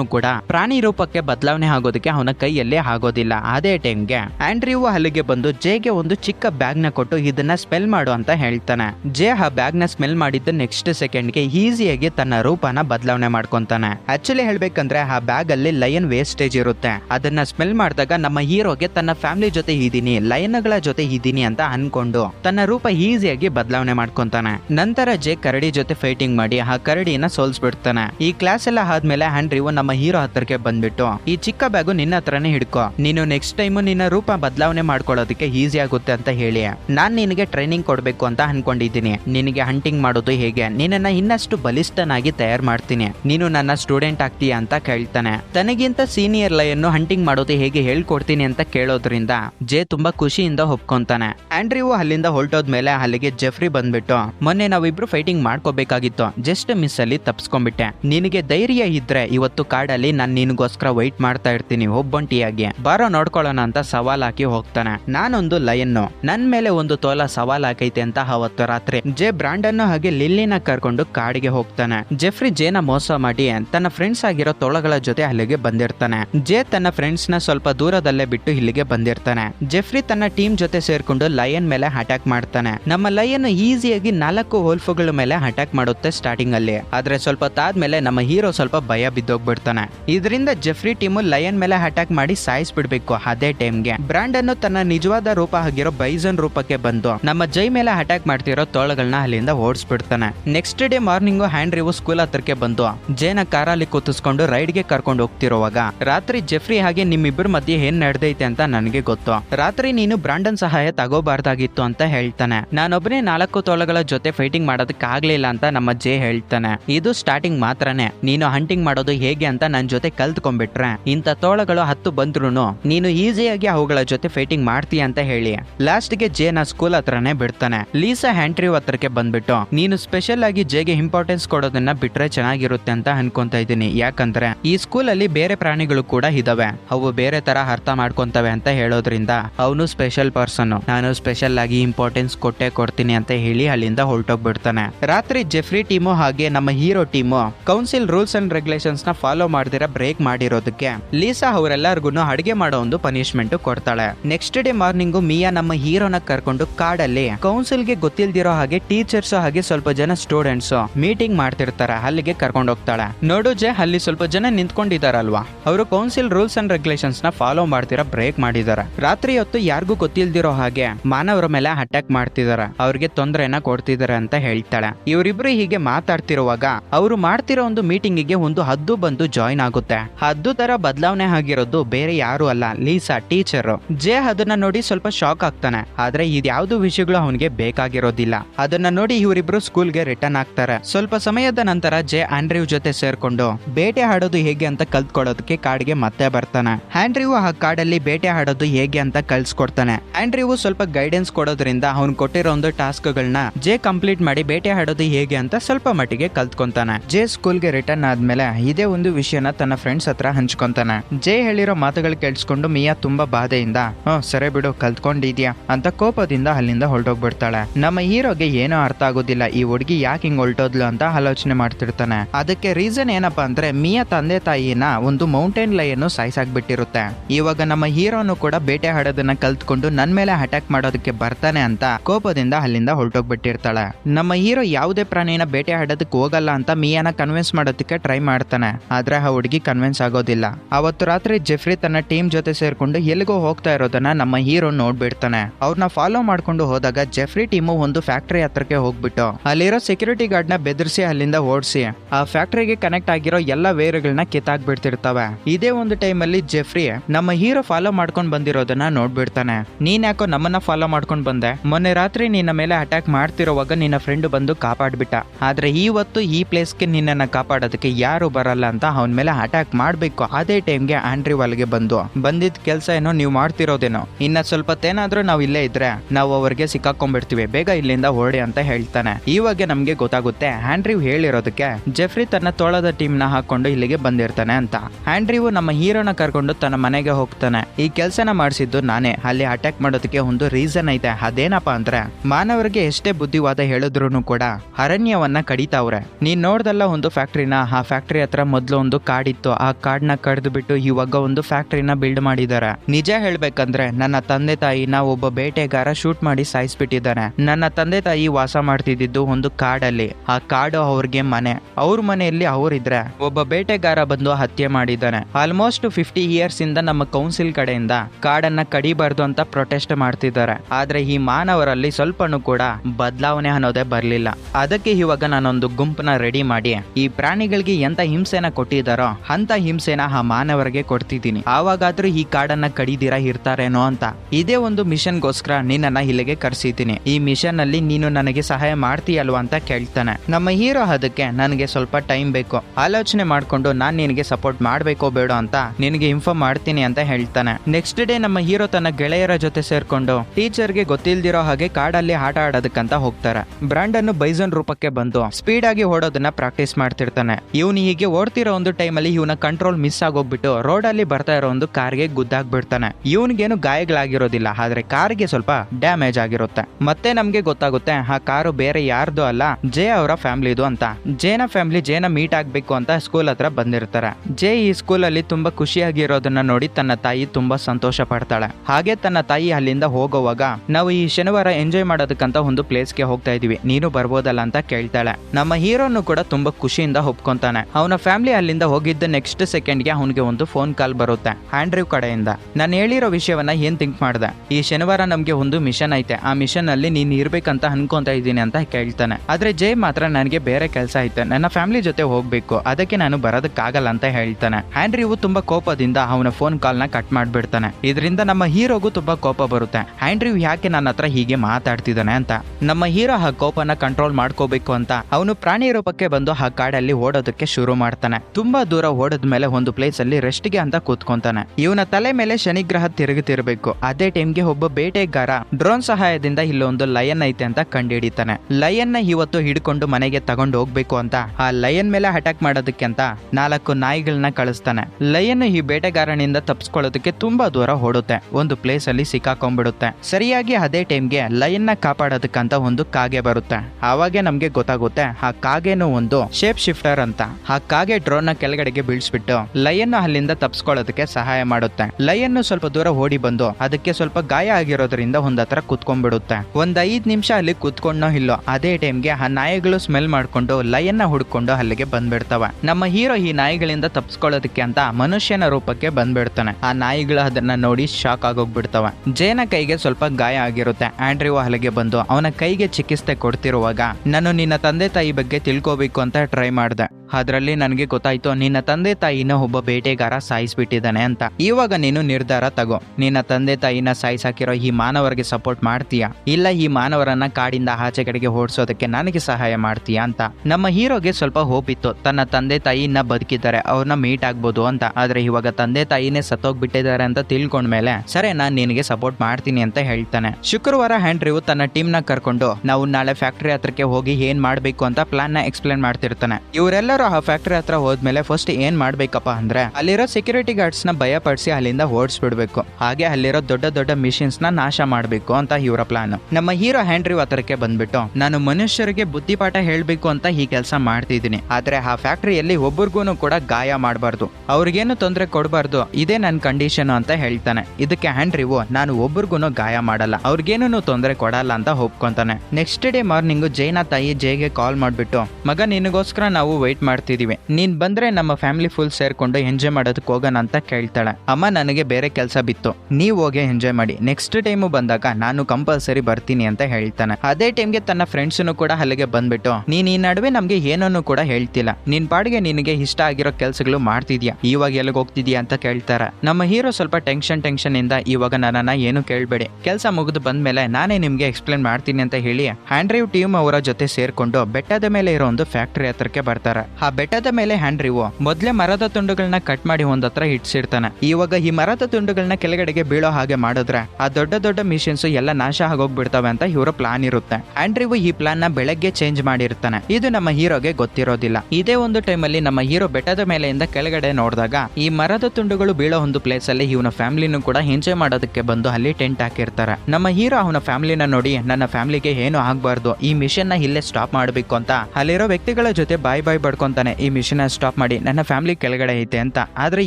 ಕೂಡ ಪ್ರಾಣಿ ರೂಪಕ್ಕೆ ಬದಲಾವಣೆ ಆಗೋದಕ್ಕೆ ಅವನ ಕೈಯಲ್ಲಿ ಆಗೋದಿಲ್ಲ. ಅದೇ ಟೈಮ್ಗೆ ಆಂಡ್ರಿಯು ಅಲ್ಲಿಗೆ ಬಂದು ಜೇಗೆ ಒಂದು ಚಿಕ್ಕ ಬ್ಯಾಗ್ನ ಕೊಟ್ಟು ಇದನ್ನ ಸ್ಮೆಲ್ ಮಾಡು ಅಂತ ಹೇಳ್ತಾನೆ. ಜೆ ಆ ಬ್ಯಾಗ್ನ ಸ್ಮೆಲ್ ಮಾಡಿದ್ದು ನೆಕ್ಸ್ಟ್ ಸೆಕೆಂಡ್ಗೆ ಈಸಿಯಾಗಿ ತನ್ನ ರೂಪನ ಬದಲಾವಣೆ ಮಾಡ್ಕೊಂತಾನೆ. ಆಕ್ಚುಲಿ ಹೇಳ್ಬೇಕಂದ್ರೆ ಆ ಬ್ಯಾಗ್ ಅಲ್ಲಿ ಲಯನ್ ವೇಸ್ಟೇಜ್ ಇರುತ್ತೆ. ಅದನ್ನ ಸ್ಮೆಲ್ ಮಾಡಿದಾಗ ನಮ್ಮ ಹೀರೋಗೆ ತನ್ನ ಫ್ಯಾಮಿಲಿ ಜೊತೆ ಇದೀನಿ ಲಯನ್ಗಳ ಜೊತೆ ಇದೀನಿ ಅಂತ ಅನ್ಕೊಂಡು ತನ್ನ ರೂಪ ಈಸಿಯಾಗಿ ಬದಲಾವಣೆ ಮಾಡ್ಕೊಂತಾನೆ. ನಂತರ ಜೆ ಕರಡಿ ಜೊತೆ ಫೈಟಿಂಗ್ ಮಾಡಿ ಆ ಕರಡಿನ ಸೋಲ್ಸ್ಬಿಡ್ತಾನೆ. ಈ ಕ್ಲಾಸ್ ಎಲ್ಲ ಆದ್ಮೇಲೆ ಹ್ಯಾಂಡ್ರಿವು ನಮ್ಮ ಹೀರೋ ಹತ್ರಕ್ಕೆ ಬಂದ್ಬಿಟ್ಟು, ಈ ಚಿಕ್ಕ ಬ್ಯಾಗು ನಿನ್ನ ಹತ್ರನೇ ಹಿಡ್ಕೊ. ನೀನು ನೆಕ್ಸ್ಟ್ ಟೈಮ್ ನಿನ್ನ ರೂಪ ಬದಲಾವಣೆ ಮಾಡ್ಕೊಳ್ಳೋದಕ್ಕೆ ಈಸಿ ಆಗುತ್ತೆ ಅಂತ ಹೇಳಿ. ನಾನ್ ನಿನಗೆ ಟ್ರೈನಿಂಗ್ ಕೊಡ್ಬೇಕು ಅಂತ ಅನ್ಕೊಂಡಿದ್ದೀನಿ. ನಿನಗೆ ಹಂಟಿಂಗ್ ಮಾಡೋದು ಹೇಗೆ? ನಿನ್ನನ್ನ ಇನ್ನಷ್ಟು ಬಲಿಷ್ಠನಾಗಿ ತಯಾರು ಮಾಡ್ತೀನಿ. ನೀನು ನನ್ನ ಸ್ಟೂಡೆಂಟ್ ಆಗ್ತೀಯಾ ಅಂತ ಕೇಳ್ತಾನೆ. ತನಗಿಂತ ಸೀನಿಯರ್ ಲಯನ್ನು ಹಂಟಿಂಗ್ ಮಾಡೋದು ಹೇಗೆ ಹೇಳ್ಕೊಡ್ತೀನಿ ಅಂತ ಕೇಳೋದ್ರಿಂದ ಜೆ ತುಂಬಾ ಖುಷಿಯಿಂದ ಒಪ್ಕೊಂತಾನೆ. ಆಂಡ್ರಿವು ಅಲ್ಲಿಂದ ಹೊರಟೋದ್ಮೇಲೆ ಅಲ್ಲಿಗೆ ಜೆಫ್ರಿ ಬಂದ್ಬಿಟ್ಟು, ಮೊನ್ನೆ ನಾವಿಬ್ರು ಫೈಟಿಂಗ್ ಮಾಡ್ಕೋಬೇಕಾಗಿತ್ತು. ಜಸ್ಟ್ ಮಿಸ್ ಅಲ್ಲಿ ತಪ್ಸ್ಕೊಂಡ್ಬಿಟ್ಟೆ. ನಿನಗೆ ಧೈರ್ಯ ಇದ್ರೆ ಇವತ್ತು ಕಾಡಲ್ಲಿ ನಾನು ನಿನಗೋಸ್ಕರ ವೈಟ್ ಮಾಡ್ತಾ ಇರ್ತೀನಿ. ಒಬ್ಬೊಂಟಿಯಾಗಿ. ಬಾರೋ ನೋಡ್ಕೊಳ್ಳೋಣ ಅಂತ ಸವಾಲ್ ಹಾಕಿ ಹೋಗ್ತಾನೆ. ನಾನೊಂದು ಲಯನ್ನು, ನನ್ ಮೇಲೆ ಒಂದು ತೋಲ ಸವಾಲ್ ಹಾಕೈತೆ ಅಂತ ಅವತ್ತು ರಾತ್ರಿ ಜೆ ಬ್ರಾಂಡನ್ನು ಹಾಗೆ ಲಿಲ್ಲಿನ ಕರ್ಕೊಂಡು ಕಾಡಿಗೆ ಹೋಗ್ತಾನೆ. ಜೆಫ್ರಿ ಜೇನ ಮೋಸ ಮಾಡಿ, ತನ್ನ ಫ್ರೆಂಡ್ಸ್ ಆಗಿರೋ ತೋಳಗಳ ಜೊತೆ ಅಲ್ಲಿಗೆ ಬಂದಿರ್ತಾನೆ. ಜೆ ತನ್ನ ಫ್ರೆಂಡ್ಸ್ನ ಸ್ವಲ್ಪ ದೂರದಲ್ಲೇ ಬಿಟ್ಟು ಇಲ್ಲಿಗೆ ಬಂದಿರ್ತಾನೆ. ಜೆಫ್ರಿ ತನ್ನ ಟೀಮ್ ಜೊತೆ ಸೇರ್ಕೊಂಡು ಲಯನ್ ಮೇಲೆ ಅಟ್ಯಾಕ್ ಮಾಡ್ತಾನೆ. ನಮ್ಮ ಲಯನ್ ಈಸಿಯಾಗಿ ನಾಲ್ಕು ಹೋಲ್ಫುಗಳ ಮೇಲೆ ಅಟ್ಯಾಕ್ ಮಾಡುತ್ತೆ ಸ್ಟಾರ್ಟಿಂಗ್ ಅಲ್ಲಿ. ಆದ್ರೆ ಸ್ವಲ್ಪ ತಾದ್ಮೇಲೆ ನಮ್ಮ ಹೀರೋ ಸ್ವಲ್ಪ ಭಯ ಬಿದ್ದೋಗ್ಬಿಡ್ತಾನೆ. ಇದರಿಂದ ಜೆಫ್ರಿ ಟೀಮು ಲಯನ್ ಮೇಲೆ ಅಟ್ಯಾಕ್ ಮಾಡಿ ಸಾಯಿಸ್ಬಿಡ್ಬೇಕು ಅದೇ ಟೈಮ್ಗೆ ಬ್ರಾಂಡ್ ಅನ್ನು ತನ್ನ ನಿಜವಾದ ರೂಪ ಆಗಿರೋ ಬೈಸನ್ ರೂಪಕ್ಕೆ ಬಂದು ನಮ್ಮ ಜೈ ಮೇಲೆ ಅಟ್ಯಾಕ್ ಮಾಡ್ತಿರೋ ತೋಳಗಳನ್ನ ಅಲ್ಲಿಂದ ಓಡಿಸ್ಬಿಡ್ತಾನೆ. ನೆಕ್ಸ್ಟ್ ಡೇ ಮಾರ್ನಿಂಗು ಹ್ಯಾಂಡ್ರಿವು ಸ್ಕೂಲ್ ಹತ್ರಕ್ಕೆ ಬಂದು ಜೇನ ಕಾರಲ್ಲಿ ಕೂತಿಸ್ಕೊಂಡು ರೈಡ್ಗೆ ಕರ್ಕೊಂಡು ಹೋಗ್ತಿರುವಾಗ. ರಾತ್ರಿ ಜೆಫ್ರಿ ಹಾಗೆ ನಿಮ್ಮಿಬ್ಬರ ಮಧ್ಯೆ ಏನ್ ನಡೆದೈತೆ ಅಂತ ನನಗೆ ಗೊತ್ತು. ರಾತ್ರಿ ನೀನು ಬ್ರಾಂಡನ್ ಸಹಾಯ ತಗೋಬಾರ್ದಾಗಿತ್ತು ಅಂತ ಹೇಳ್ತಾನೆ. ನಾನೊಬ್ಬನೇ ನಾಲ್ಕು ತೋಳಗಳ ಜೊತೆ ಫೈಟಿಂಗ್ ಮಾಡೋದಕ್ಕೆ ಆಗ್ಲಿಲ್ಲ ಅಂತ ನಮ್ಮ ಜೆ ಹೇಳ್ತಾನೆ. ಇದು ಸ್ಟಾರ್ಟಿಂಗ್ ಮಾತ್ರನೇ. ನೀನು ಹಂಟಿಂಗ್ ಮಾಡೋದು ಹೇಗೆ ಅಂತ ನನ್ನ ಜೊತೆ ಕಲ್ತ್ಕೊಂಡ್ಬಿಟ್ರೆ. ಇಂಥ ತೋಳಗಳು ಹತ್ತು ಬಂದ್ರು ನೀನು ಈಸಿಯಾಗಿ ಅವುಗಳ ಜೊತೆ ಫೈಟಿಂಗ್ ಮಾಡ್ತೀಯ ಅಂತ ಹೇಳಿ. ಲಾಸ್ಟ್ಗೆ ಜೆ ನಾ ಸ್ಕೂಲ್ ಹತ್ರನೇ ಬಿಡ್ತಾನೆ. ಲೀಸಾ ಹ್ಯಾಂಟ್ರಿ ಹತ್ರಕ್ಕೆ ಬಂದ್ಬಿಟ್ಟು, ನೀನು ಸ್ಪೆಷಲ್ ಆಗಿ ಜೆಗೆ ಇಂಪಾರ್ಟೆನ್ಸ್ ಕೊಡೋದನ್ನ ಬಿಟ್ರೆ ಚೆನ್ನಾಗಿರುತ್ತೆ ಅಂತ ಅನ್ಕೊಂತ ಇದ್ದೀನಿ. ಯಾಕಂದ್ರೆ ಈ ಸ್ಕೂಲ್ ಅಲ್ಲಿ ಬೇರೆ ಪ್ರಾಣಿಗಳು ಕೂಡ ಇದಾವೆ. ಅವು ಬೇರೆ ತರ ಅರ್ಥ ಮಾಡ್ಕೊಂತವೆ ಅಂತ ಹೇಳೋದ್ರಿಂದ ಅವನು ಸ್ಪೆಷಲ್ ಪರ್ಸನ್ ನಾನು ಸ್ಪೆಷಲ್ ಆಗಿ ಇಂಪಾರ್ಟೆನ್ಸ್ ಕೊಟ್ಟೆ ಕೊಡ್ತೀನಿ ಅಂತ ಹೇಳಿ ಅಲ್ಲಿಂದ ಹೊರಟೋಗ್ಬಿಡ್ತಾನೆ. ರಾತ್ರಿ ಜೆಫ್ರಿ ಟೀಮು ಹಾಗೆ ನಮ್ಮ hero team council rules and ರೆಗ್ಯುಲೇಷನ್ಸ್ನ follow ಮಾಡ್ದಿರ ಬ್ರೇಕ್ ಮಾಡಿರೋದಕ್ಕೆ. ಲೀಸಾ ಅವರೆಲ್ಲರಿಗೂ ಅಡಿಗೆ ಮಾಡೋ ಒಂದು ಪನಿಷ್ಮೆಂಟ್ ಕೊಡ್ತಾಳೆ. ನೆಕ್ಸ್ಟ್ ಡೇ ಮಾರ್ನಿಂಗು ಮಿಯಾ ನಮ್ಮ ಹೀರೋನ ಕರ್ಕೊಂಡು ಕಾಡಲ್ಲಿ ಕೌನ್ಸಿಲ್ಗೆ ಗೊತ್ತಿಲ್ದಿರೋ ಹಾಗೆ ಟೀಚರ್ಸ್ ಹಾಗೆ ಸ್ವಲ್ಪ ಜನ ಸ್ಟೂಡೆಂಟ್ಸ್ ಮೀಟಿಂಗ್ ಮಾಡ್ತಿರ್ತಾರೆ. ಅಲ್ಲಿಗೆ ಕರ್ಕೊಂಡು ಹೋಗ್ತಾಳೆ ನೋಡು ಜೆ, ಅಲ್ಲಿ ಸ್ವಲ್ಪ ಜನ ನಿಂತ್ಕೊಂಡಿದಾರಲ್ವಾ? ಅವರು ಕೌನ್ಸಿಲ್ ರೂಲ್ಸ್ ಅಂಡ್ ರೆಗ್ಯುಲೇಷನ್ಸ್ನ ಫಾಲೋ ಮಾಡ್ತೀರಾ ಬ್ರೇಕ್ ಮಾಡಿದಾರೆ? ರಾತ್ರಿ ಹೊತ್ತು ಯಾರಿಗೂ ಗೊತ್ತಿಲ್ದಿರೋ ಹಾಗೆ ಮಾನವರ ಮೇಲೆ ಅಟ್ಯಾಕ್ ಮಾಡ್ತಿದಾರೆ? ಅವ್ರಿಗೆ ತೊಂದರೆನ ಕೊಡ್ತಿದಾರೆ ಅಂತ ಹೇಳ್ತಾಳೆ. ಇವರಿಬ್ರು ಹೀಗೆ ಮಾತಾಡ್ತಿರುವಾಗ ಅವರು ಮಾಡ್ತಿರೋ ಒಂದು ಮೀಟಿಂಗ್ಗೆ ಒಂದು ಹದ್ದು ಬಂದು ಜಾಯಿನ್ ಆಗುತ್ತೆ. ಹದ್ದು ತರ ಬದಲಾವಣೆ ಆಗಿರೋದು ಬೇರೆ ಯಾರು ಅಲ್ಲ, ಲೀಸಾ ಟೀಚರ್ ಜೆ ಅದನ್ನ ನೋಡಿ ಸ್ವಲ್ಪ ಶಾಕ್ ಆಗ್ತಾನೆ. ಆದ್ರೆ ಇದ್ಯಾವ್ದು ವಿಷಯಗಳು ಅವನಿಗೆ ಬೇಕಾಗಿರೋದಿಲ್ಲ. ಅದನ್ನ ನೋಡಿ ಇವರಿಬ್ರು ಸ್ಕೂಲ್ಗೆ ರಿಟರ್ನ್ ಆಗ್ತಾರೆ. ಸ್ವಲ್ಪ ಸಮಯದ ನಂತರ ಜೆ ಆಂಡ್ರಿವ್ ಜೊತೆ ಸೇರ್ಕೊಂಡು ಬೇಟೆ ಆಡೋದು ಹೇಗೆ ಅಂತ ಕಲ್ತ್ಕೊಳ್ಳೋದಕ್ಕೆ ಕಾಡಿಗೆ ಮತ್ತೆ ಬರ್ತಾನೆ. ಆಂಡ್ರಿವು ಆ ಕಾಡಲ್ಲಿ ಬೇಟೆ ಆಡೋದು ಹೇಗೆ ಅಂತ ಕಲ್ಸ್ಕೊಡ್ತಾನೆ. ಆಂಡ್ರಿವು ಸ್ವಲ್ಪ ಗೈಡೆನ್ಸ್ ಕೊಡೋದ್ರಿಂದ ಅವ್ನು ಕೊಟ್ಟಿರೋ ಒಂದು ಟಾಸ್ಕ್ ಗಳನ್ನ ಜೆ ಕಂಪ್ಲೀಟ್ ಮಾಡಿ ಬೇಟೆ ಆಡೋದು ಹೇಗೆ ಅಂತ ಸ್ವಲ್ಪ ಮಟ್ಟಿಗೆ ಕಲ್ತ್ಕೊಂತಾನೆ. ಜೆ ಸ್ಕೂಲ್ಗೆ ರಿಟರ್ನ್ ಆದ್ಮೇಲೆ ಇದೇ ಒಂದು ವಿಷಯನ ತನ್ನ ಫ್ರೆಂಡ್ಸ್ ಹತ್ರ ಹಂಚ್ಕೊಂತಾನೆ. ಜೆ ಹೇಳಿರೋ ಮಾತುಗಳು ಕೇಳಿಸ್ಕೊಂಡು ಮಿಯಾ ತುಂಬಾ ಬಾಧೆಯಿಂದ, ಹ್ಮ್, ಸರಿ ಬಿಡು, ಕಲ್ತ್ಕೊಂಡಿದ್ಯಾ? ಅಂತ ಕೋಪದಿಂದ ಅಲ್ಲಿಂದ ಹೊರಟೋಗ್ಬಿಡ್ತಾಳೆ. ನಮ್ಮ ಹೀರೋಗೆ ಏನೋ ಅರ್ಥ ಆಗೋದಿಲ್ಲ, ಈ ಹುಡುಗಿ ಯಾಕೆ ಹಿಂಗ್ ಹೊಲ್ಟೋದ್ಲು ಅಂತ ಆಲೋಚನೆ ಮಾಡ್ತಿರ್ತಾನೆ. ಅದಕ್ಕೆ ರೀಸನ್ ಏನಪ್ಪಾ ಅಂದ್ರೆ ಮಿಯಾ ತಂದೆ ತಾಯಿನ ಒಂದು ಮೌಂಟೇನ್ ಲೈಯನ್ನು ಸಾಯಿಸಾಕ್ಬಿಟ್ಟಿರುತ್ತೆ. ಇವಾಗ ನಮ್ಮ ಹೀರೋನು ಕೂಡ ಬೇಟೆ ಹಾಡೋದನ್ನ ಕಲ್ತ್ಕೊಂಡು ನನ್ ಮೇಲೆ ಅಟ್ಯಾಕ್ ಮಾಡೋದಕ್ಕೆ ಬರ್ತಾನೆ ಅಂತ ಕೋಪದಿಂದ ಅಲ್ಲಿಂದ ಹೊರಟೋಗ್ಬಿಟ್ಟಿರ್ತಾಳೆ. ನಮ್ಮ ಹೀರೋ ಯಾವುದೇ ಪ್ರಾಣಿನ ಬೇಟೆ ಹಾಡೋದಕ್ಕೆ ಹೋಗಲ್ಲ ಅಂತ ಮಿಯಾನ ಕನ್ವಿನ್ಸ್ ಮಾಡೋದಕ್ಕೆ ಟ್ರೈ ಮಾಡ್ತಾನೆ. ಆದ್ರೆ ಆ ಹುಡುಗಿ ಕನ್ವಿನ್ಸ್ ಆಗೋದಿಲ್ಲ. ಅವತ್ತು ರಾತ್ರಿ ಜೆಫ್ರಿ ತನ್ನ ಟೀಮ್ ಜೊತೆ ಸೇರ್ಕೊಂಡು ಎಲ್ಲಿಗೋ ಹೋಗ್ತಾ ಇರೋದನ್ನ ನಮ್ಮ ಹೀರೋ ನೋಡ್ಬಿಡ್ತಾನೆ. ಅವ್ರನ್ನ ಫಾಲೋ ಮಾಡ್ಕೊಂಡು ಹೋದಾಗ ಜೆಫ್ರಿ ಟೀಮು ಒಂದು ಫ್ಯಾಕ್ಟರಿ ಹತ್ರಕ್ಕೆ ಹೋಗ್ಬಿಟ್ಟು, ಅಲ್ಲಿರೋ ಸೆಕ್ಯೂರಿಟಿ ಗಾರ್ಡ್ನ ಬೆದರಿಸಿ ಅಲ್ಲಿಂದ ಓಡಿಸಿ, ಆ ಫ್ಯಾಕ್ಟರಿಗೆ ಕನೆಕ್ಟ್ ಆಗಿರೋ ಎಲ್ಲ ವೇರ್ಗಳನ್ನ ಕಿತ್ತಾಕ್ಬಿಡ್ತಿರ್ತವೆ. ಇದೇ ಒಂದು ಟೈಮಲ್ಲಿ ಜೆಫ್ರಿ ನಮ್ಮ ಹೀರೋ ಫಾಲೋ ಮಾಡ್ಕೊಂಡ್ ಬಂದಿರೋದನ್ನ ನೋಡ್ಬಿಡ್ತಾನೆ. ನೀನ್ ಯಾಕೋ ನಮ್ಮನ್ನ ಫಾಲೋ ಮಾಡ್ಕೊಂಡ್ ಬಂದೆ? ಮೊನ್ನೆ ರಾತ್ರಿ ನಿನ್ನ ಮೇಲೆ ಅಟ್ಯಾಕ್ ಮಾಡ್ತಿರೋವಾಗ ನಿನ್ನ ಫ್ರೆಂಡ್ ಬಂದು ಕಾಪಾಡ್ಬಿಟ್ಟ. ಆದ್ರೆ ಇವತ್ತು ಈ ಪ್ಲೇಸ್ಗೆ ನಿನ್ನನ್ನ ಕಾಪಾಡೋದಕ್ಕೆ ಯಾರು ಬರಲ್ಲ ಅಂತ ಅವನ ಮೇಲೆ ಅಟ್ಯಾಕ್ ಮಾಡ್ಬೇಕು. ಅದೇ ಟೈಮ್ಗೆ ಆಂಡ್ರಿ ವಾಲ್ಗೆ ಬಂದು ಬಂದಿದ್ ಕೆಲಸ ಏನೋ ನೀವು ಮಾಡ್ತಿರೋದೇನೋ. ಇನ್ನ ಸ್ವಲ್ಪ ಏನಾದ್ರೂ ನಾವು ಇಲ್ಲೇ ಇದ್ರೆ ನಾವು ಅವ್ರಿಗೆ ಸಿಕ್ಕಾಕೊಂಡ್ಬಿಡ್ತೀವಿ. ಬೇಗ ಇಲ್ಲಿಂದ ಹೊರಡಿ ಅಂತ ಹೇಳ್ತಾನೆ. ಇವಾಗ ನಮ್ಗೆ ಗೊತ್ತಾಗುತ್ತೆ ಆಂಡ್ರಿವ್ ಹೇಳಿರೋದಕ್ಕೆ ಜೆಫ್ರಿ ತನ್ನ ತೋಳದ ಟೀಮ್ನ ಹಾಕೊಂಡು ಇಲ್ಲಿಗೆ ಬಂದಿರ್ತಾನೆ ಅಂತ. ಆಂಡ್ರಿವು ನಮ್ಮ ಹೀರೋನ ಕರ್ಕೊಂಡು ತನ್ನ ಮನೆಗೆ ಹೋಗ್ತಾನೆ. ಈ ಕೆಲಸನ ಮಾಡಿಸಿದ್ದು ನಾನೇ. ಅಲ್ಲಿ ಅಟ್ಯಾಕ್ ಮಾಡೋದಕ್ಕೆ ಒಂದು ರೀಸನ್ ಐತೆ. ಅದೇನಪ್ಪ ಅಂದ್ರೆ, ಮಾನವರಿಗೆ ಎಷ್ಟೇ ಬುದ್ಧಿವಾದ ಹೇಳಿದ್ರು ಕೂಡ ಅರಣ್ಯವನ್ನ ಕಡಿತಾವ್ರೆ. ನೀನ್ ನೋಡ್ದಲ್ಲ ಒಂದು ಫ್ಯಾಕ್ಟ್ರಿನ ಆ ಫ್ಯಾಕ್ಟ್ರಿ ಹತ್ರ ಮೊದ್ಲು ಒಂದು ಕಾಡಿತ್ತು. ಆ ಕಾಡ್ನ ಕಡ್ದು ಬಿಟ್ಟು ಇವಾಗ ಒಂದು ಫ್ಯಾಕ್ಟ್ರಿನ ಬಿಲ್ಡ್ ಮಾಡಿದ್ದಾರೆ ನಿಜ ಹೇಳ್ಬೇಕಂದ್ರೆ, ನನ್ನ ತಂದೆ ತಾಯಿನ ಒಬ್ಬ ಬೇಟೆಗಾರ ಶೂಟ್ ಮಾಡಿ ಸಾಯಿಸ್ಬಿಟ್ಟಿದ್ದಾನೆ. ನನ್ನ ತಂದೆ ತಾಯಿ ವಾಸ ಮಾಡ್ತಿದ್ದು ಒಂದು ಕಾಡಲ್ಲಿ. ಆ ಕಾಡು ಅವ್ರಿಗೆ ಮನೆ. ಅವ್ರ ಮನೆಯಲ್ಲಿ ಅವರಿದ್ರೆ ಬೇಟೆಗಾರ ಬಂದು ಹತ್ಯೆ ಮಾಡಿದ್ದಾನೆ. ಆಲ್ಮೋಸ್ಟ್ ಫಿಫ್ಟಿ ಇಯರ್ಸ್ ಇಂದ ನಮ್ಮ ಕೌನ್ಸಿಲ್ ಕಡೆಯಿಂದ ಕಾಡನ್ನ ಕಡಿಬಾರ್ದು ಅಂತ ಪ್ರೊಟೆಸ್ಟ್ ಮಾಡ್ತಿದ್ದಾರೆ. ಆದ್ರೆ ಈ ಮಾನವರಲ್ಲಿ ಸ್ವಲ್ಪನೂ ಕೂಡ ಬದಲಾವಣೆ ಅನ್ನೋದೇ ಬರಲಿಲ್ಲ. ಅದಕ್ಕೆ ಇವಾಗ ನಾನೊಂದು ಗುಂಪನ್ನ ರೆಡಿ ಮಾಡಿ ಈ ಪ್ರಾಣಿಗಳಿಗೆ ಎಂತ ಹಿಂಸೆನ ಕೊಟ್ಟಿದ್ದಾರೋ ಅಂತ ಹಿಂಸೆನ ಆ ಮಾನವರಿಗೆ ಕೊಡ್ತಿದ್ದೀನಿ. ಆವಾಗಾದ್ರೂ ಈ ಕಾಡನ್ನ ಕಡಿದಿರ ಇರ್ತಾರೇನೋ ಅಂತ. ಇದೇ ಒಂದು ಮಿಷನ್ ಗೋಸ್ಕರ ನಿನ್ನನ್ನ ಇಲ್ಲಿಗೆ ಕರ್ಸಿದ್ದೀನಿ. ಈ ಮಿಷನ್ ಅಲ್ಲಿ ನೀನು ನನಗೆ ಸಹಾಯ ಮಾಡ್ತೀಯಲ್ವಾ ಅಂತ ಕೇಳ್ತಾನೆ. ನಮ್ಮ ಹೀರೋ ಅದಕ್ಕೆ ನನಗೆ ಸ್ವಲ್ಪ ಟೈಮ್ ಬೇಕು. ಆಲೋಚನೆ ಮಾಡ್ಕೊಂಡು ನಾನ್ ನಿನಗೆ ಸಪೋರ್ಟ್ ಮಾಡ್ಬೇಕೋ ಬೇಡ ಅಂತ ನಿನಗೆ ಇನ್ಫಾರ್ಮ್ ಮಾಡ್ತೀನಿ ಅಂತ ಹೇಳ್ತಾನೆ. ನೆಕ್ಸ್ಟ್ ಡೇ ನಮ್ಮ ಹೀರೋ ತನ್ನ ಗೆಳೆಯರ ಜೊತೆ ಸೇರ್ಕೊಂಡು ಟೀಚರ್ಗೆ ಗೊತ್ತಿಲ್ದಿರೋ ಹಾಗೆ ಕಾಡಲ್ಲಿ ಆಟ ಆಡೋದಕ್ಕಂತ ಹೋಗ್ತಾರೆ. ಬ್ರಾಂಡ್ ಅನ್ನು ಬೈಸನ್ ರೂಪಕ್ಕೆ ಬಂದು ಸ್ಪೀಡ್ ಆಗಿ ಓಡೋದನ್ನ ಪ್ರಾಕ್ಟೀಸ್ ಮಾಡ್ತಿರ್ತಾನೆ. ಇವನು ಹೀಗೆ ಓಡ್ತಿರೋ ಒಂದು ಟೈಮಲ್ಲಿ ಇವನ ಕಂಟ್ರೋಲ್ ಮಿಸ್ ಆಗೋಗ್ಬಿಟ್ಟು ರೋಡ್ ಅಲ್ಲಿ ಬರ್ತಾ ಇರೋ ಒಂದು ಕಾರ್ಗೆ ಗುದ್ದಾಗ್ಬಿಡ್ತಾನೆ. ಇವನ್ಗೇನು ಗಾಯಗಳಾಗಿರೋದಿಲ್ಲ, ಆದ್ರೆ ಕಾರ್ಗೆ ಸ್ವಲ್ಪ ಡ್ಯಾಮೇಜ್ ಆಗಿರುತ್ತೆ. ಮತ್ತೆ ನಮ್ಗೆ ಗೊತ್ತಾಗುತ್ತೆ, ಆ ಕಾರು ಬೇರೆ ಯಾರ್ದು ಅಲ್ಲ, ಜೇ ಅವರ ಫ್ಯಾಮಿಲಿದು ಅಂತ. ಜೇನ ಫ್ಯಾಮಿಲಿ ಜೇನ ಮೀಟ್ ಆಗ್ಬೇಕು ಅಂತ ಸ್ಕೂಲ್ ಹತ್ರ ಬಂದಿರ್ತಾರೆ. ಜೆ ಈ ಸ್ಕೂಲಲ್ಲಿ ತುಂಬಾ ಖುಷಿಯಾಗಿರೋದನ್ನ ನೋಡಿ ತನ್ನ ತಾಯಿ ತುಂಬಾ ಸಂತೋಷ ಪಡ್ತಾಳೆ. ಹಾಗೆ ತನ್ನ ತಾಯಿ ಅಲ್ಲಿಂದ ಹೋಗುವಾಗ ನಾವು ಈ ಶನಿವಾರ ಎಂಜಾಯ್ ಮಾಡೋದಕ್ಕಂತ ಒಂದು ಪ್ಲೇಸ್ಗೆ ಹೋಗ್ತಾ ಇದೀವಿ ನೀನು ಬರ್ಬೋದಲ್ಲ ಅಂತ ಕೇಳ್ತಾಳೆ. ನಮ್ಮ ಹೀರೋನು ಕೂಡ ತುಂಬಾ ಖುಷಿಯಿಂದ ಒಪ್ಕೊಂತಾನೆ. ಅವನ ಫ್ಯಾಮಿಲಿ ಅಲ್ಲಿಂದ ಹೋಗಿದ್ದ ನೆಕ್ಸ್ಟ್ ಸೆಕೆಂಡ್ಗೆ ಅವನಿಗೆ ಒಂದು ಫೋನ್ ಕಾಲ್ ಬರುತ್ತೆ. ಆಂಡ್ರಿವ್ ಕಡೆಯಿಂದ. ನಾನು ಹೇಳಿರೋ ವಿಷಯವನ್ನ ಏನ್ ಥಿಂಕ್ ಮಾಡ್ದೆ? ಈ ಶನಿವಾರ ನಮ್ಗೆ ಒಂದು ಮಿಷನ್ ಐತೆ. ಆ ಮಿಷನ್ ಅಲ್ಲಿ ನೀನ್ ಇರ್ಬೇಕಂತ ಅನ್ಕೊಂತ ಇದ್ದೀನಿ ಅಂತ ಕೇಳ್ತಾನೆ. ಆದ್ರೆ ಜೈ ಮಾತ್ರ ನನಗೆ ಬೇರೆ ಕೆಲಸ ಐತೆ. ನನ್ನ ಫ್ಯಾಮಿಲಿ ಜೊತೆ ಹೋಗ್ಬೇಕು. ಅದಕ್ಕೆ ನಾನು ಬರೋದಕ್ಕಾಗಲ್ಲ ಅಂತ ಹೇಳ್ತಾನೆ. ಹ್ಯಾಂಡ್ರಿವು ತುಂಬಾ ಕೋಪದಿಂದ ಅವನ ಫೋನ್ ಕಾಲ್ನ ಕಟ್ ಮಾಡ್ಬಿಡ್ತಾನೆ. ಇದರಿಂದ ನಮ್ಮ ಹೀರೋಗೂ ತುಂಬಾ ಕೋಪ ಬರುತ್ತೆ. ಹ್ಯಾಂಡ್ರಿವ್ ಯಾಕೆ ನನ್ನ ಹತ್ರ ಹೀಗೆ ಮಾತಾಡ್ತಿದ್ದಾನೆ ಅಂತ. ನಮ್ಮ ಹೀರೋ ಆ ಕೋಪನ ಕಂಟ್ರೋಲ್ ಮಾಡ್ಕೋಬೇಕು ಅಂತ ಅವನು ಪ್ರಾಣಿ ರೂಪಕ್ಕೆ ಬಂದು ಆ ಕಾಡಲ್ಲಿ ಓಡೋದಕ್ಕೆ ಶುರು ಮಾಡ್ತಾನೆ. ತುಂಬಾ ದೂರ ಓಡದ ಮೇಲೆ ಒಂದು ಪ್ಲೇಸ್ ಅಲ್ಲಿ ರೆಸ್ಟ್ಗೆ ಅಂತ ಕೂತ್ಕೊಂತಾನೆ. ಇವನ ತಲೆ ಮೇಲೆ ಶನಿಗ್ರಹ ತಿರುಗುತ್ತಿರಬೇಕು. ಅದೇ ಟೈಮ್ಗೆ ಒಬ್ಬ ಬೇಟೆಗಾರ ಡ್ರೋನ್ ಸಹಾಯದಿಂದ ಇಲ್ಲೊಂದು ಲಯನ್ ಐತೆ ಅಂತ ಕಂಡುಹಿಡಿತಾನೆ ಲಯನ್ನ ಇವತ್ತು ಹಿಡ್ಕೊಂಡು ಮನೆಗೆ ತಗೊಂಡು ಹೋಗ್ಬೇಕು ಅಂತ. ಆ ಲಯನ್ ಮೇಲೆ ಅಟ್ಯಾಕ್ ಮಾಡೋದಕ್ಕೆ ಅಂತ ನಾಲ್ಕು ನಾಯಿಗಳನ್ನ ಕಳಿಸ್ತಾನೆ. ಲಯನ್ ಈ ಬೇಟೆಗಾರನಿಂದ ತಪ್ಪಿಸ್ಕೊಳ್ಳೋದಕ್ಕೆ ತುಂಬಾ ದೂರ ಓಡುತ್ತೆ. ಒಂದು ಪ್ಲೇಸ್ ಅಲ್ಲಿ ಸಿಕ್ಕಾಕೊಂಡ್ಬಿಡುತ್ತೆ. ಸರಿಯಾಗಿ ಅದೇ ಟೈಮ್ಗೆ ಲಯನ್ನ ಕಾಪಾಡೋದಕ್ಕಂತ ಒಂದು ಕಾಗೆ ಬರುತ್ತೆ. ಆವಾಗೆ ನಮ್ಗೆ ಗೊತ್ತಾಗುತ್ತೆ, ಆ ಕಾಗೆನು ಒಂದು ಶೇಪ್ ಶಿಫ್ಟರ್ ಅಂತ. ಆ ಕಾಗೆ ಡ್ರೋನ್ನ ಕೆಳಗಡೆಗೆ ಬೀಳ್ಸ್ಬಿಟ್ಟು ಲಯನ್ ಅಲ್ಲಿಂದ ತಪ್ಪಿಸ್ಕೊಳ್ಳೋದಕ್ಕೆ ಸಹಾಯ ಮಾಡುತ್ತೆ. ಲಯನ್ ಸ್ವಲ್ಪ ದೂರ ಓಡಿ ಬಂದು ಅದಕ್ಕೆ ಸ್ವಲ್ಪ ಗಾಯ ಆಗಿರೋದ್ರಿಂದ ಒಂದತ್ರ ಕುತ್ಕೊಂಡ್ಬಿಡುತ್ತೆ. ಒಂದ್ ಐದ್ ನಿಮಿಷ ಅಲ್ಲಿ ಕುತ್ಕೊಂಡೋ ಇಲ್ಲೋ, ಅದೇ ಟೈಮ್ಗೆ ಆ ನಾಯಿಗಳು ಸ್ಮೆಲ್ ಮಾಡ್ಕೊಂಡು ಲಯನ್ ಹುಡ್ಕೊಂಡು ಅಲ್ಲಿಗೆ ಬಂದ್ಬಿಡ್ತವೆ. ನಮ್ಮ ಹೀರೋ ಈ ನಾಯಿಗಳಿಂದ ತಪ್ಪಿಸ್ಕೊಳ್ಳೋದಕ್ಕೆ ಅಂತ ಮನುಷ್ಯನ ರೂಪಕ್ಕೆ ಬಂದ್ಬಿಡ್ತಾನೆ. ಆ ನಾಯಿಗಳು ಅದನ್ನ ನೋಡಿ ಶಾಕ್ ಆಗೋಗ್ಬಿಡ್ತವೆ. ಜೇನ ಕೈಗೆ ಸ್ವಲ್ಪ ಗಾಯ ಆಗಿರುತ್ತೆ. ಆಂಡ್ರಿವ್ ಹಲಗೆ ಬಂದು ಅವನ ಕೈಗೆ ಚಿಕಿತ್ಸೆ ಕೊಡ್ತಿರುವಾಗ, ನಾನು ನಿನ್ನ ತಂದೆ ತಾಯಿ ಬಗ್ಗೆ ತಿಳ್ಕೋಬೇಕು ಅಂತ ಟ್ರೈ ಮಾಡ್ದೆ. ಅದ್ರಲ್ಲಿ ನನಗೆ ಗೊತ್ತಾಯ್ತು, ನಿನ್ನ ತಂದೆ ತಾಯಿನ ಒಬ್ಬ ಬೇಟೆಗಾರ ಸಾಯಿಸ್ಬಿಟ್ಟಿದ್ದಾನೆ ಅಂತ. ಇವಾಗ ನೀನು ನಿರ್ಧಾರ ತಗೋ. ನಿನ್ನ ತಂದೆ ತಾಯಿನ ಸಾಯಿಸಾಕಿರೋ ಈ ಮಾನವರಿಗೆ ಸಪೋರ್ಟ್ ಮಾಡ್ತೀಯಾ? ಇಲ್ಲ ಈ ಮಾನವರನ್ನ ಕಾಡಿಂದ ಆಚೆ ಕಡೆಗೆ ಓಡಿಸೋದಕ್ಕೆ ನನಗೆ ಸಹಾಯ ಮಾಡ್ತೀಯಾ ಅಂತ. ನಮ್ಮ ಹೀರೋಗೆ ಸ್ವಲ್ಪ ಹೋಪ್ ಇತ್ತು. ತನ್ನ ತಂದೆ ತಾಯಿ ಇನ್ನ ಬದುಕಿದ್ದಾರೆ, ಅವ್ರನ್ನ ಮೀಟ್ ಆಗ್ಬೋದು ಅಂತ. ಆದ್ರೆ ಇವಾಗ ತಂದೆ ತಾಯಿನೇ ಸತ್ತೋಗ್ಬಿಟ್ಟಿದ್ದಾರೆ ಅಂತ ತಿಳ್ಕೊಂಡ್ಮೇಲೆ ಸರಿ, ನಾನ್ ನಿನಗೆ ಸಪೋರ್ಟ್ ಮಾಡ್ತೀನಿ ಅಂತ ಹೇಳ್ತಾನೆ. ಶುಕ್ರವಾರ ಹ್ಯಾಂಡ್ರಿವು ತನ್ನ ಟೀಮ್ನ ಕರ್ಕೊಂಡು, ನಾವು ನಾಳೆ ಫ್ಯಾಕ್ಟರಿ ಹತ್ರಕ್ಕೆ ಹೋಗಿ ಏನ್ ಮಾಡ್ಬೇಕು ಅಂತ ಪ್ಲಾನ್ನ ಎಕ್ಸ್ಪ್ಲೇನ್ ಮಾಡ್ತಿರ್ತಾನೆ. ಇವರೆಲ್ಲರೂ ಆ ಫ್ಯಾಕ್ಟರಿ ಹತ್ರ ಹೋದ್ಮೇಲೆ ಫಸ್ಟ್ ಏನ್ ಮಾಡ್ಬೇಕಪ್ಪ ಅಂದ್ರೆ, ಅಲ್ಲಿರೋ ಸೆಕ್ಯೂರಿಟಿ ಗಾರ್ಡ್ಸ್ನ ಭಯ ಪಡಿಸಿ ಅಲ್ಲಿಂದ ಓಡಿಸ್ಬಿಡ್ಬೇಕು. ಹಾಗೆ ಅಲ್ಲಿರೋ ದೊಡ್ಡ ದೊಡ್ಡ ಮಿಷಿನ್ಸ್ನ ನಾಶ ಮಾಡ್ಬೇಕು ಅಂತ ಇವರ ಪ್ಲಾನ್ ನಮ್ಮ ಹೀರೋ ಹ್ಯಾಂಡ್ರಿ ಹತ್ರಕ್ಕೆ ಬಂದ್ಬಿಟ್ಟು, ನಾನು ಮನುಷ್ಯರಿಗೆ ಬುದ್ಧಿಪಾಠ ಹೇಳ್ಬೇಕು ಅಂತ ಈ ಕೆಲಸ ಮಾಡ್ತಿದ್ದೀನಿ. ಆದ್ರೆ ಆ ಫ್ಯಾಕ್ಟರಿಯಲ್ಲಿ ಒಬ್ಬರಿಗೂ ಕೂಡ ಗಾಯ ಮಾಡಬಾರ್ದು. ಅವ್ರಿಗೇನು ತೊಂದರೆ ಕೊಡಬಾರ್ದು. ಇದೇ ನನ್ನ ಕಂಡೀಷನ್ ಅಂತ ಹೇಳ್ತಾನೆ. ಇದಕ್ಕೆ ಹ್ಯಾಂಡ್ರಿವು, ನಾನು ಒಬ್ಬರಿಗೂ ಗಾಯ ಮಾಡಲ್ಲ. ಅವ್ರಿಗೇನು ತೊಂದರೆ ಕೊಡಲ್ಲ ಅಂತ ಒಪ್ಕೊಂತಾನೆ. ನೆಕ್ಸ್ಟ್ ಡೇ ಮಾರ್ನಿಂಗ್ ಜೈನ ತಾಯಿ ಜೈಗೆ ಕಾಲ್ ಮಾಡ್ಬಿಟ್ಟು, ಮಗ ನಿನಗೋಸ್ಕರ ನಾವು ವೆಯ್ಟ್ ಮಾಡ್ತಿದೀವಿ. ನೀನ್ ಬಂದ್ರೆ ನಮ್ಮ ಫ್ಯಾಮಿಲಿ ಫುಲ್ ಸೇರ್ಕೊಂಡು ಎಂಜಾಯ್ ಮಾಡೋದಕ್ಕೆ ಹೋಗೋಣ ಅಂತ ಕೇಳ್ತಾಳೆ. ಅಮ್ಮ ನನಗೆ ಬೇರೆ ಕೆಲಸ ಬಿತ್ತು. ನೀವು ಹೋಗಿ ಎಂಜಾಯ್ ಮಾಡಿ. ನೆಕ್ಸ್ಟ್ ಟೈಮು ಬಂದಾಗ ನಾನು ಕಂಪಲ್ಸರಿ ಬರ್ತೀನಿ ಅಂತ ಹೇಳ್ತಾನೆ. ಅದೇ ಟೈಮ್ಗೆ ತನ್ನ ಫ್ರೆಂಡ್ಸ್ನು ಕೂಡ ಅಲ್ಲಿಗೆ ಬಂದ್ಬಿಟ್ಟು, ನೀನ್ ಈ ನಡುವೆ ನಮ್ಗೆ ಏನನ್ನು ಕೂಡ ಹೇಳ್ತಿಲ್ಲ. ನಿನ್ ಪಾಡಿಗೆ ನಿನಗೆ ಇಷ್ಟ ಆಗಿರೋ ಕೆಲಸಗಳು ಮಾಡ್ತಿದ್ಯಾ? ಇವಾಗ ಎಲ್ಲಿಗೆ ಹೋಗ್ತಿದ್ಯಾ? ಅಂತ ಕೇಳ್ತಾರೆ. ನಮ್ಮ ಹೀರೋ ಸ್ವಲ್ಪ ಟೆನ್ಷನ್ ಟೆನ್ಷನ್ ಇಂದ ಇವಾಗ ನನ್ನನ್ನ ಏನು ಕೇಳ್ಬೇಡಿ. ಕೆಲಸ ಮುಗಿದು ಬಂದ್ಮೇಲೆ ನಾನೇ ನಿಮ್ಗೆ ಎಕ್ಸ್ಪ್ಲೇನ್ ಮಾಡ್ತೀನಿ ಅಂತ ಹೇಳಿ ಹ್ಯಾಂಡ್ರೈವ್ ಟೀಮ್ ಅವರ ಜೊತೆ ಸೇರ್ಕೊಂಡು ಬೆಟ್ಟದ ಮೇಲೆ ಇರೋ ಒಂದು ಫ್ಯಾಕ್ಟರಿ ಹತ್ರಕ್ಕೆ ಬರ್ತಾರೆ. ಆ ಬೆಟ್ಟದ ಮೇಲೆ ಹ್ಯಾಂಡ್ರಿವೋ, ಮೊದ್ಲೇ ಮರದ ತುಂಡುಗಳನ್ನ ಕಟ್ ಮಾಡಿ ಒಂದತ್ರ ಈವಾಗ ಇವಾಗ ಈ ಮರದ ತುಂಡುಗಳನ್ನ ಕೆಳಗಡೆಗೆ ಬೀಳೋ ಹಾಗೆ ಮಾಡಿದ್ರೆ, ಆ ದೊಡ್ಡ ದೊಡ್ಡ ಮಿಷಿನ್ಸ್ ಎಲ್ಲ ನಾಶ ಆಗೋಗ್ಬಿಡ್ತವೆ ಅಂತ ಇವರ ಪ್ಲಾನ್ ಇರುತ್ತೆ. ಆಂಡ್ರಿವು ಈ ಪ್ಲಾನ್ನ ಬೆಳಗ್ಗೆ ಚೇಂಜ್ ಮಾಡಿರ್ತಾನೆ. ಇದು ನಮ್ಮ ಹೀರೋಗೆ ಗೊತ್ತಿರೋದಿಲ್ಲ. ಇದೇ ಒಂದು ಟೈಮಲ್ಲಿ ನಮ್ಮ ಹೀರೋ ಬೆಟ್ಟದ ಮೇಲೆಯಿಂದ ಕೆಳಗಡೆ ನೋಡಿದಾಗ, ಈ ಮರದ ತುಂಡುಗಳು ಬೀಳೋ ಒಂದು ಪ್ಲೇಸ್ ಅಲ್ಲಿ ಇವನ ಫ್ಯಾಮಿಲಿನೂ ಕೂಡ ಎಂಜಾಯ್ ಮಾಡೋದಕ್ಕೆ ಬಂದು ಅಲ್ಲಿ ಟೆಂಟ್ ಹಾಕಿರ್ತಾರೆ. ನಮ್ಮ ಹೀರೋ ಅವನ ಫ್ಯಾಮಿಲಿನ ನೋಡಿ, ನನ್ನ ಫ್ಯಾಮಿಲಿಗೆ ಏನು ಆಗ್ಬಾರ್ದು, ಈ ಮಿಷನ್ನ ಇಲ್ಲೇ ಸ್ಟಾಪ್ ಮಾಡಬೇಕು ಅಂತ ಅಲ್ಲಿರೋ ವ್ಯಕ್ತಿಗಳ ಜೊತೆ ಬಾಯ್ ಬಾಯ್ ಬಡ್ಕೊಂತಾನೆ ಈ ಮಿಷನ್ ಸ್ಟಾಪ್ ಮಾಡಿ. ನನ್ನ ಫ್ಯಾಮಿಲಿ ಕೆಳಗಡೆ ಐತೆ ಅಂತ. ಆದ್ರೆ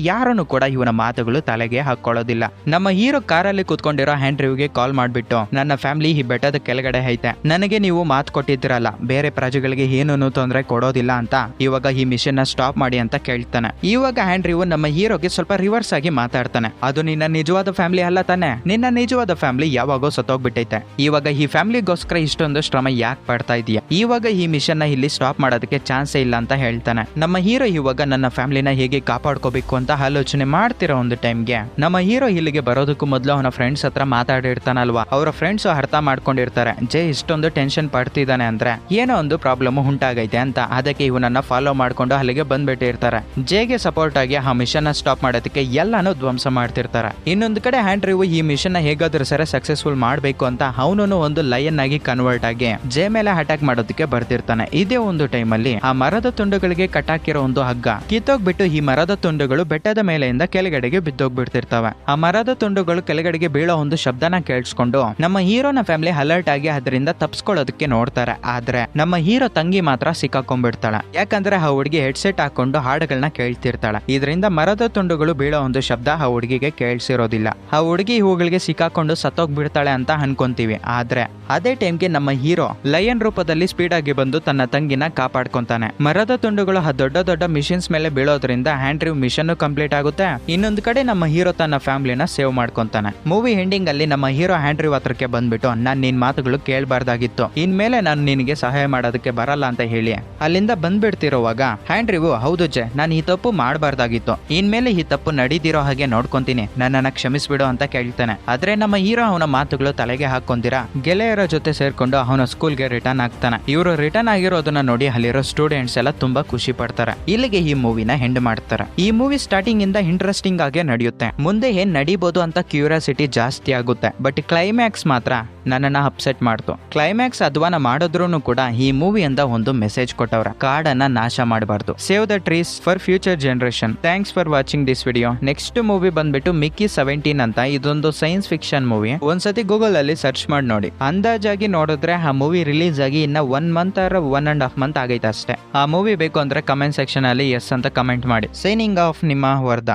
ಯಾರನ್ನು ಕೂಡ ಇವನ ಮಾತುಗಳು ತಲೆಗೆ ಹಾಕೊಳ್ಳೋದಿಲ್ಲ. ನಮ್ಮ ಹೀರೋ ಕಾರಲ್ಲಿ ಕುತ್ಕೊಂಡಿರೋ ಹ್ಯಾಂಡ್ರಿವ್ಗೆ ಕಾಲ್ ಮಾಡ್ಬಿಟ್ಟು, ನನ್ನ ಫ್ಯಾಮಿಲಿ ಈ ಬೆಟ್ಟದ ಕೆಳಗಡೆ ಐತೆ. ನನಗೆ ನೀವು ಮಾತು ಕೊಟ್ಟಿದ್ದೀರಲ್ಲ. ಬೇರೆ ಪ್ರಜೆಗಳಿಗೆ ಏನೂ ತೊಂದರೆ ಕೊಡೋದಿಲ್ಲ ಅಂತ. ಇವಾಗ ಈ ಮಿಷನ್ನ ಸ್ಟಾಪ್ ಮಾಡಿ ಅಂತ ಕೇಳ್ತಾನೆ. ಇವಾಗ ಹ್ಯಾಂಡ್ರಿವ್ ನಮ್ಮ ಹೀರೋಗೆ ಸ್ವಲ್ಪ ರಿವರ್ಸ್ ಆಗಿ ಮಾತಾಡ್ತಾನೆ. ಅದು ನಿನ್ನ ನಿಜವಾದ ಫ್ಯಾಮಿಲಿ ಅಲ್ಲ ತಾನೆ. ನಿನ್ನ ನಿಜವಾದ ಫ್ಯಾಮಿಲಿ ಯಾವಾಗೋ ಸತ್ತೋಗ್ಬಿಟ್ಟೈತೆ. ಇವಾಗ ಈ ಫ್ಯಾಮಿಲಿಗೋಸ್ಕರ ಇಷ್ಟೊಂದು ಶ್ರಮ ಯಾಕೆ ಪಡ್ತಾ ಇದೀಯ? ಇವಾಗ ಈ ಮಿಷನ್ನ ಇಲ್ಲಿ ಸ್ಟಾಪ್ ಮಾಡೋದಕ್ಕೆ ಚಾನ್ಸೇ ಇಲ್ಲ ಅಂತ ಹೇಳ್ತಾನೆ, ನಮ್ಮ ಹೀರೋ ಇವಾಗ ನನ್ನ ಫ್ಯಾಮಿಲಿನ ಹೇಗೆ ಕಾಪಾಡ್ಕೋಬೇಕು ಅಂತ ಆಲೋಚನೆ ಮಾಡ್ತಿರೋ ಒಂದು ಟೈಮ್ಗೆ. ನಮ್ಮ ಹೀರೋ ಇಲ್ಲಿಗೆ ಬರೋದಕ್ಕೂ ಮೊದಲು ಅವನ ಫ್ರೆಂಡ್ಸ್ ಹತ್ರ ಮಾತಾಡಿರ್ತಾನಲ್ವಾ? ಅವರ ಫ್ರೆಂಡ್ಸ್ ಅರ್ಥ ಮಾಡ್ಕೊಂಡಿರ್ತಾರೆ. ಜೈ ಇಷ್ಟೊಂದು ಟೆನ್ಷನ್ ಪಡ್ತಿದ್ದಾನೆ ಅಂದ್ರೆ ಏನೋ ಒಂದು ಪ್ರಾಬ್ಲಮ್ ಉಂಟಾಗೈತೆ ಅಂತ. ಅದಕ್ಕೆ ಇವನನ್ನ ಫಾಲೋ ಮಾಡ್ಕೊಂಡು ಅಲ್ಲಿಗೆ ಬಂದ್ಬಿಟ್ಟಿರ್ತಾರೆ ಜೇಗೆ ಸಪೋರ್ಟ್ ಆಗಿ ಆ ಮಿಷನ್ ಸ್ಟಾಪ್ ಮಾಡೋದಕ್ಕೆ ಎಲ್ಲಾನು ಧ್ವಂಸ ಮಾಡ್ತಿರ್ತಾರೆ. ಇನ್ನೊಂದು ಕಡೆ ಹ್ಯಾಂಡ್ರಿವ್ ಈ ಮಿಷನ್ ಹೇಗಾದ್ರೂ ಸರಿ ಸಕ್ಸಸ್ಫುಲ್ ಮಾಡಬೇಕು ಅಂತ ಅವನು ಒಂದು ಲಯನ್ ಆಗಿ ಕನ್ವರ್ಟ್ ಆಗಿ ಜೆ ಮೇಲೆ ಅಟ್ಯಾಕ್ ಮಾಡೋದಕ್ಕೆ ಬರ್ತಿರ್ತಾನೆ. ಇದೇ ಒಂದು ಟೈಮ್ ಅಲ್ಲಿ ಆ ಮರದ ತುಂಡು ತುಂಡುಗಳಿಗೆ ಕಟ್ಟಾಕಿರೋ ಒಂದು ಹಗ್ಗ. ಕಿತ್ತೋಗ್ಬಿಟ್ಟು ಈ ಮರದ ತುಂಡುಗಳು ಬೆಟ್ಟದ ಮೇಲೆಯಿಂದ ಕೆಳಗಡೆಗೆ ಬಿದ್ದೋಗ್ಬಿಡ್ತಿರ್ತವೆ. ಆ ಮರದ ತುಂಡುಗಳು ಕೆಳಗಡೆಗೆ ಬೀಳೋ ಒಂದು ಶಬ್ದನ ಕೇಳಿಸ್ಕೊಂಡು ನಮ್ಮ ಹೀರೋನ ಫ್ಯಾಮಿಲಿ ಅಲರ್ಟ್ ಆಗಿ ಅದರಿಂದ ತಪ್ಸ್ಕೊಳ್ಳೋದಕ್ಕೆ ನೋಡ್ತಾರೆ. ಆದ್ರೆ ನಮ್ಮ ಹೀರೋ ತಂಗಿ ಮಾತ್ರ ಸಿಕ್ಕಾಕೊಂಡ್ಬಿಡ್ತಾಳೆ. ಯಾಕಂದ್ರೆ ಆ ಹುಡುಗಿ ಹೆಡ್ಸೆಟ್ ಹಾಕೊಂಡು ಹಾಡುಗಳನ್ನ ಕೇಳ್ತಿರ್ತಾಳೆ. ಇದರಿಂದ ಮರದ ತುಂಡುಗಳು ಬೀಳೋ ಒಂದು ಶಬ್ದ ಆ ಹುಡುಗಿಗೆ ಕೇಳಿಸಿರೋದಿಲ್ಲ. ಆ ಹುಡುಗಿ ಹೂಗಳಿಗೆ ಸಿಕ್ಕಾಕೊಂಡು ಸತ್ತೋಗ್ಬಿಡ್ತಾಳೆ ಅಂತ ಅನ್ಕೊಂತೀವಿ. ಆದ್ರೆ ಅದೇ ಟೈಮ್ಗೆ ನಮ್ಮ ಹೀರೋ ಲಯನ್ ರೂಪದಲ್ಲಿ ಸ್ಪೀಡ್ ಆಗಿ ಬಂದು ತನ್ನ ತಂಗಿನ ಕಾಪಾಡ್ಕೊಂತಾನೆ. ಮರದ ತುಂಡುಗಳು ಆ ದೊಡ್ಡ ದೊಡ್ಡ ಮಿಷಿನ್ಸ್ ಮೇಲೆ ಬೀಳೋದ್ರಿಂದ ಹ್ಯಾಂಡ್ರಿವ್ ಮಿಷನ್ ಕಂಪ್ಲೀಟ್ ಆಗುತ್ತೆ. ಇನ್ನೊಂದು ಕಡೆ ನಮ್ಮ ಹೀರೋ ತನ್ನ ಫ್ಯಾಮಿಲಿನ ಸೇವ್ ಮಾಡ್ಕೊಂತಾನೆ. ಮೂವಿ ಎಂಡಿಂಗ್ ಅಲ್ಲಿ ನಮ್ಮ ಹೀರೋ ಹ್ಯಾಂಡ್ರಿವ್ ಹತ್ರಕ್ಕೆ ಬಂದ್ಬಿಟ್ಟು ನಾನ್ ನಿನ್ ಮಾತುಗಳು ಕೇಳಬಾರ್ದಾಗಿತ್ತು. ಇನ್ಮೇಲೆ ನಾನು ನಿನಗೆ ಸಹಾಯ ಮಾಡೋದಕ್ಕೆ ಬರಲ್ಲ ಅಂತ ಹೇಳಿ. ಅಲ್ಲಿಂದ ಬಂದ್ಬಿಡ್ತಿರುವಾಗ ಹ್ಯಾಂಡ್ ರಿವ್ ಹೌದು ಜೆ, ನಾನು ಈ ತಪ್ಪು ಮಾಡಬಾರ್ದಾಗಿತ್ತು. ಇನ್ಮೇಲೆ ಈ ತಪ್ಪು ನಡೀದಿರೋ ಹಾಗೆ ನೋಡ್ಕೊಂತೀನಿ. ನನ್ನನ್ನ ಕ್ಷಮಿಸ್ಬಿಡು ಅಂತ ಕೇಳ್ತಾನೆ. ಆದ್ರೆ ನಮ್ಮ ಹೀರೋ ಅವನ ಮಾತುಗಳು ತಲೆಗೆ ಹಾಕೊಂದಿರಾ ಗೆಳೆಯರ ಜೊತೆ ಸೇರ್ಕೊಂಡು ಅವನ ಸ್ಕೂಲ್ಗೆ ರಿಟರ್ನ್ ಆಗ್ತಾನೆ. ಇವರು ರಿಟರ್ನ್ ಆಗಿರೋದನ್ನ ನೋಡಿ ಅಲ್ಲಿರೋ ಸ್ಟೂಡೆಂಟ್ಸ್ ಎಲ್ಲ ತುಂಬಾ ಖುಷಿ ಪಡ್ತಾರೆ. ಇಲ್ಲಿಗೆ ಈ ಮೂವಿನ ಹೆಂಡ್ ಮಾಡ್ತಾರೆ. ಈ ಮೂವಿ ಸ್ಟಾರ್ಟಿಂಗ್ ಇಂದ ಇಂಟ್ರೆಸ್ಟಿಂಗ್ ಆಗಿ ನಡೆಯುತ್ತೆ. ಮುಂದೆ ಏನ್ ನಡೀಬಹುದು ಅಂತ ಕ್ಯೂರಿಯಾಸಿಟಿ ಜಾಸ್ತಿ ಆಗುತ್ತೆ. ಬಟ್ ಕ್ಲೈಮ್ಯಾಕ್ಸ್ ಮಾತ್ರ ನನ್ನನ್ನ ಅಪ್ಸೆಟ್ ಮಾಡ್ತು. ಕ್ಲೈಮ್ಯಾಕ್ಸ್ ಅಧ್ವಾನ ಮಾಡಿದ್ರು ಕೂಡ ಈ ಮೂವಿಯಿಂದ ಒಂದು ಮೆಸೇಜ್ ಕೊಟ್ಟವ್ರ. ಕಾಡನ್ನ ನಾಶ ಮಾಡಬಾರ್ದು. Save the trees for future generation thanks for watching this video next movie ಬಂದ್ಬಿಟ್ಟು ಮಿಕ್ಕಿ ಸೆವೆಂಟೀನ್ ಅಂತ ಇದೊಂದು ಸೈನ್ಸ್ ಫಿಕ್ಷನ್ ಮೂವಿ ಒಂದ್ಸತಿ ಗೂಗಲ್ ಅಲ್ಲಿ ಸರ್ಚ್ ಮಾಡಿ ನೋಡಿ. ಅಂದಾಜಾಗಿ ನೋಡಿದ್ರೆ ಆ ಮೂವಿ ರಿಲೀಸ್ ಆಗಿ ಇನ್ನ one month or one and half month ಆಗೈತೆ ಅಷ್ಟೇ. ಆ ಮೂವಿ ಬೇಕು ಅಂದರೆ ಕಮೆಂಟ್ ಸೆಕ್ಷನ್ ಅಲ್ಲಿ ಎಸ್ ಅಂತ ಕಮೆಂಟ್ ಮಾಡಿ. ಸೈನಿಂಗ್ ಆಫ್ ನಿಮ್ಮ ವರ್ಧ.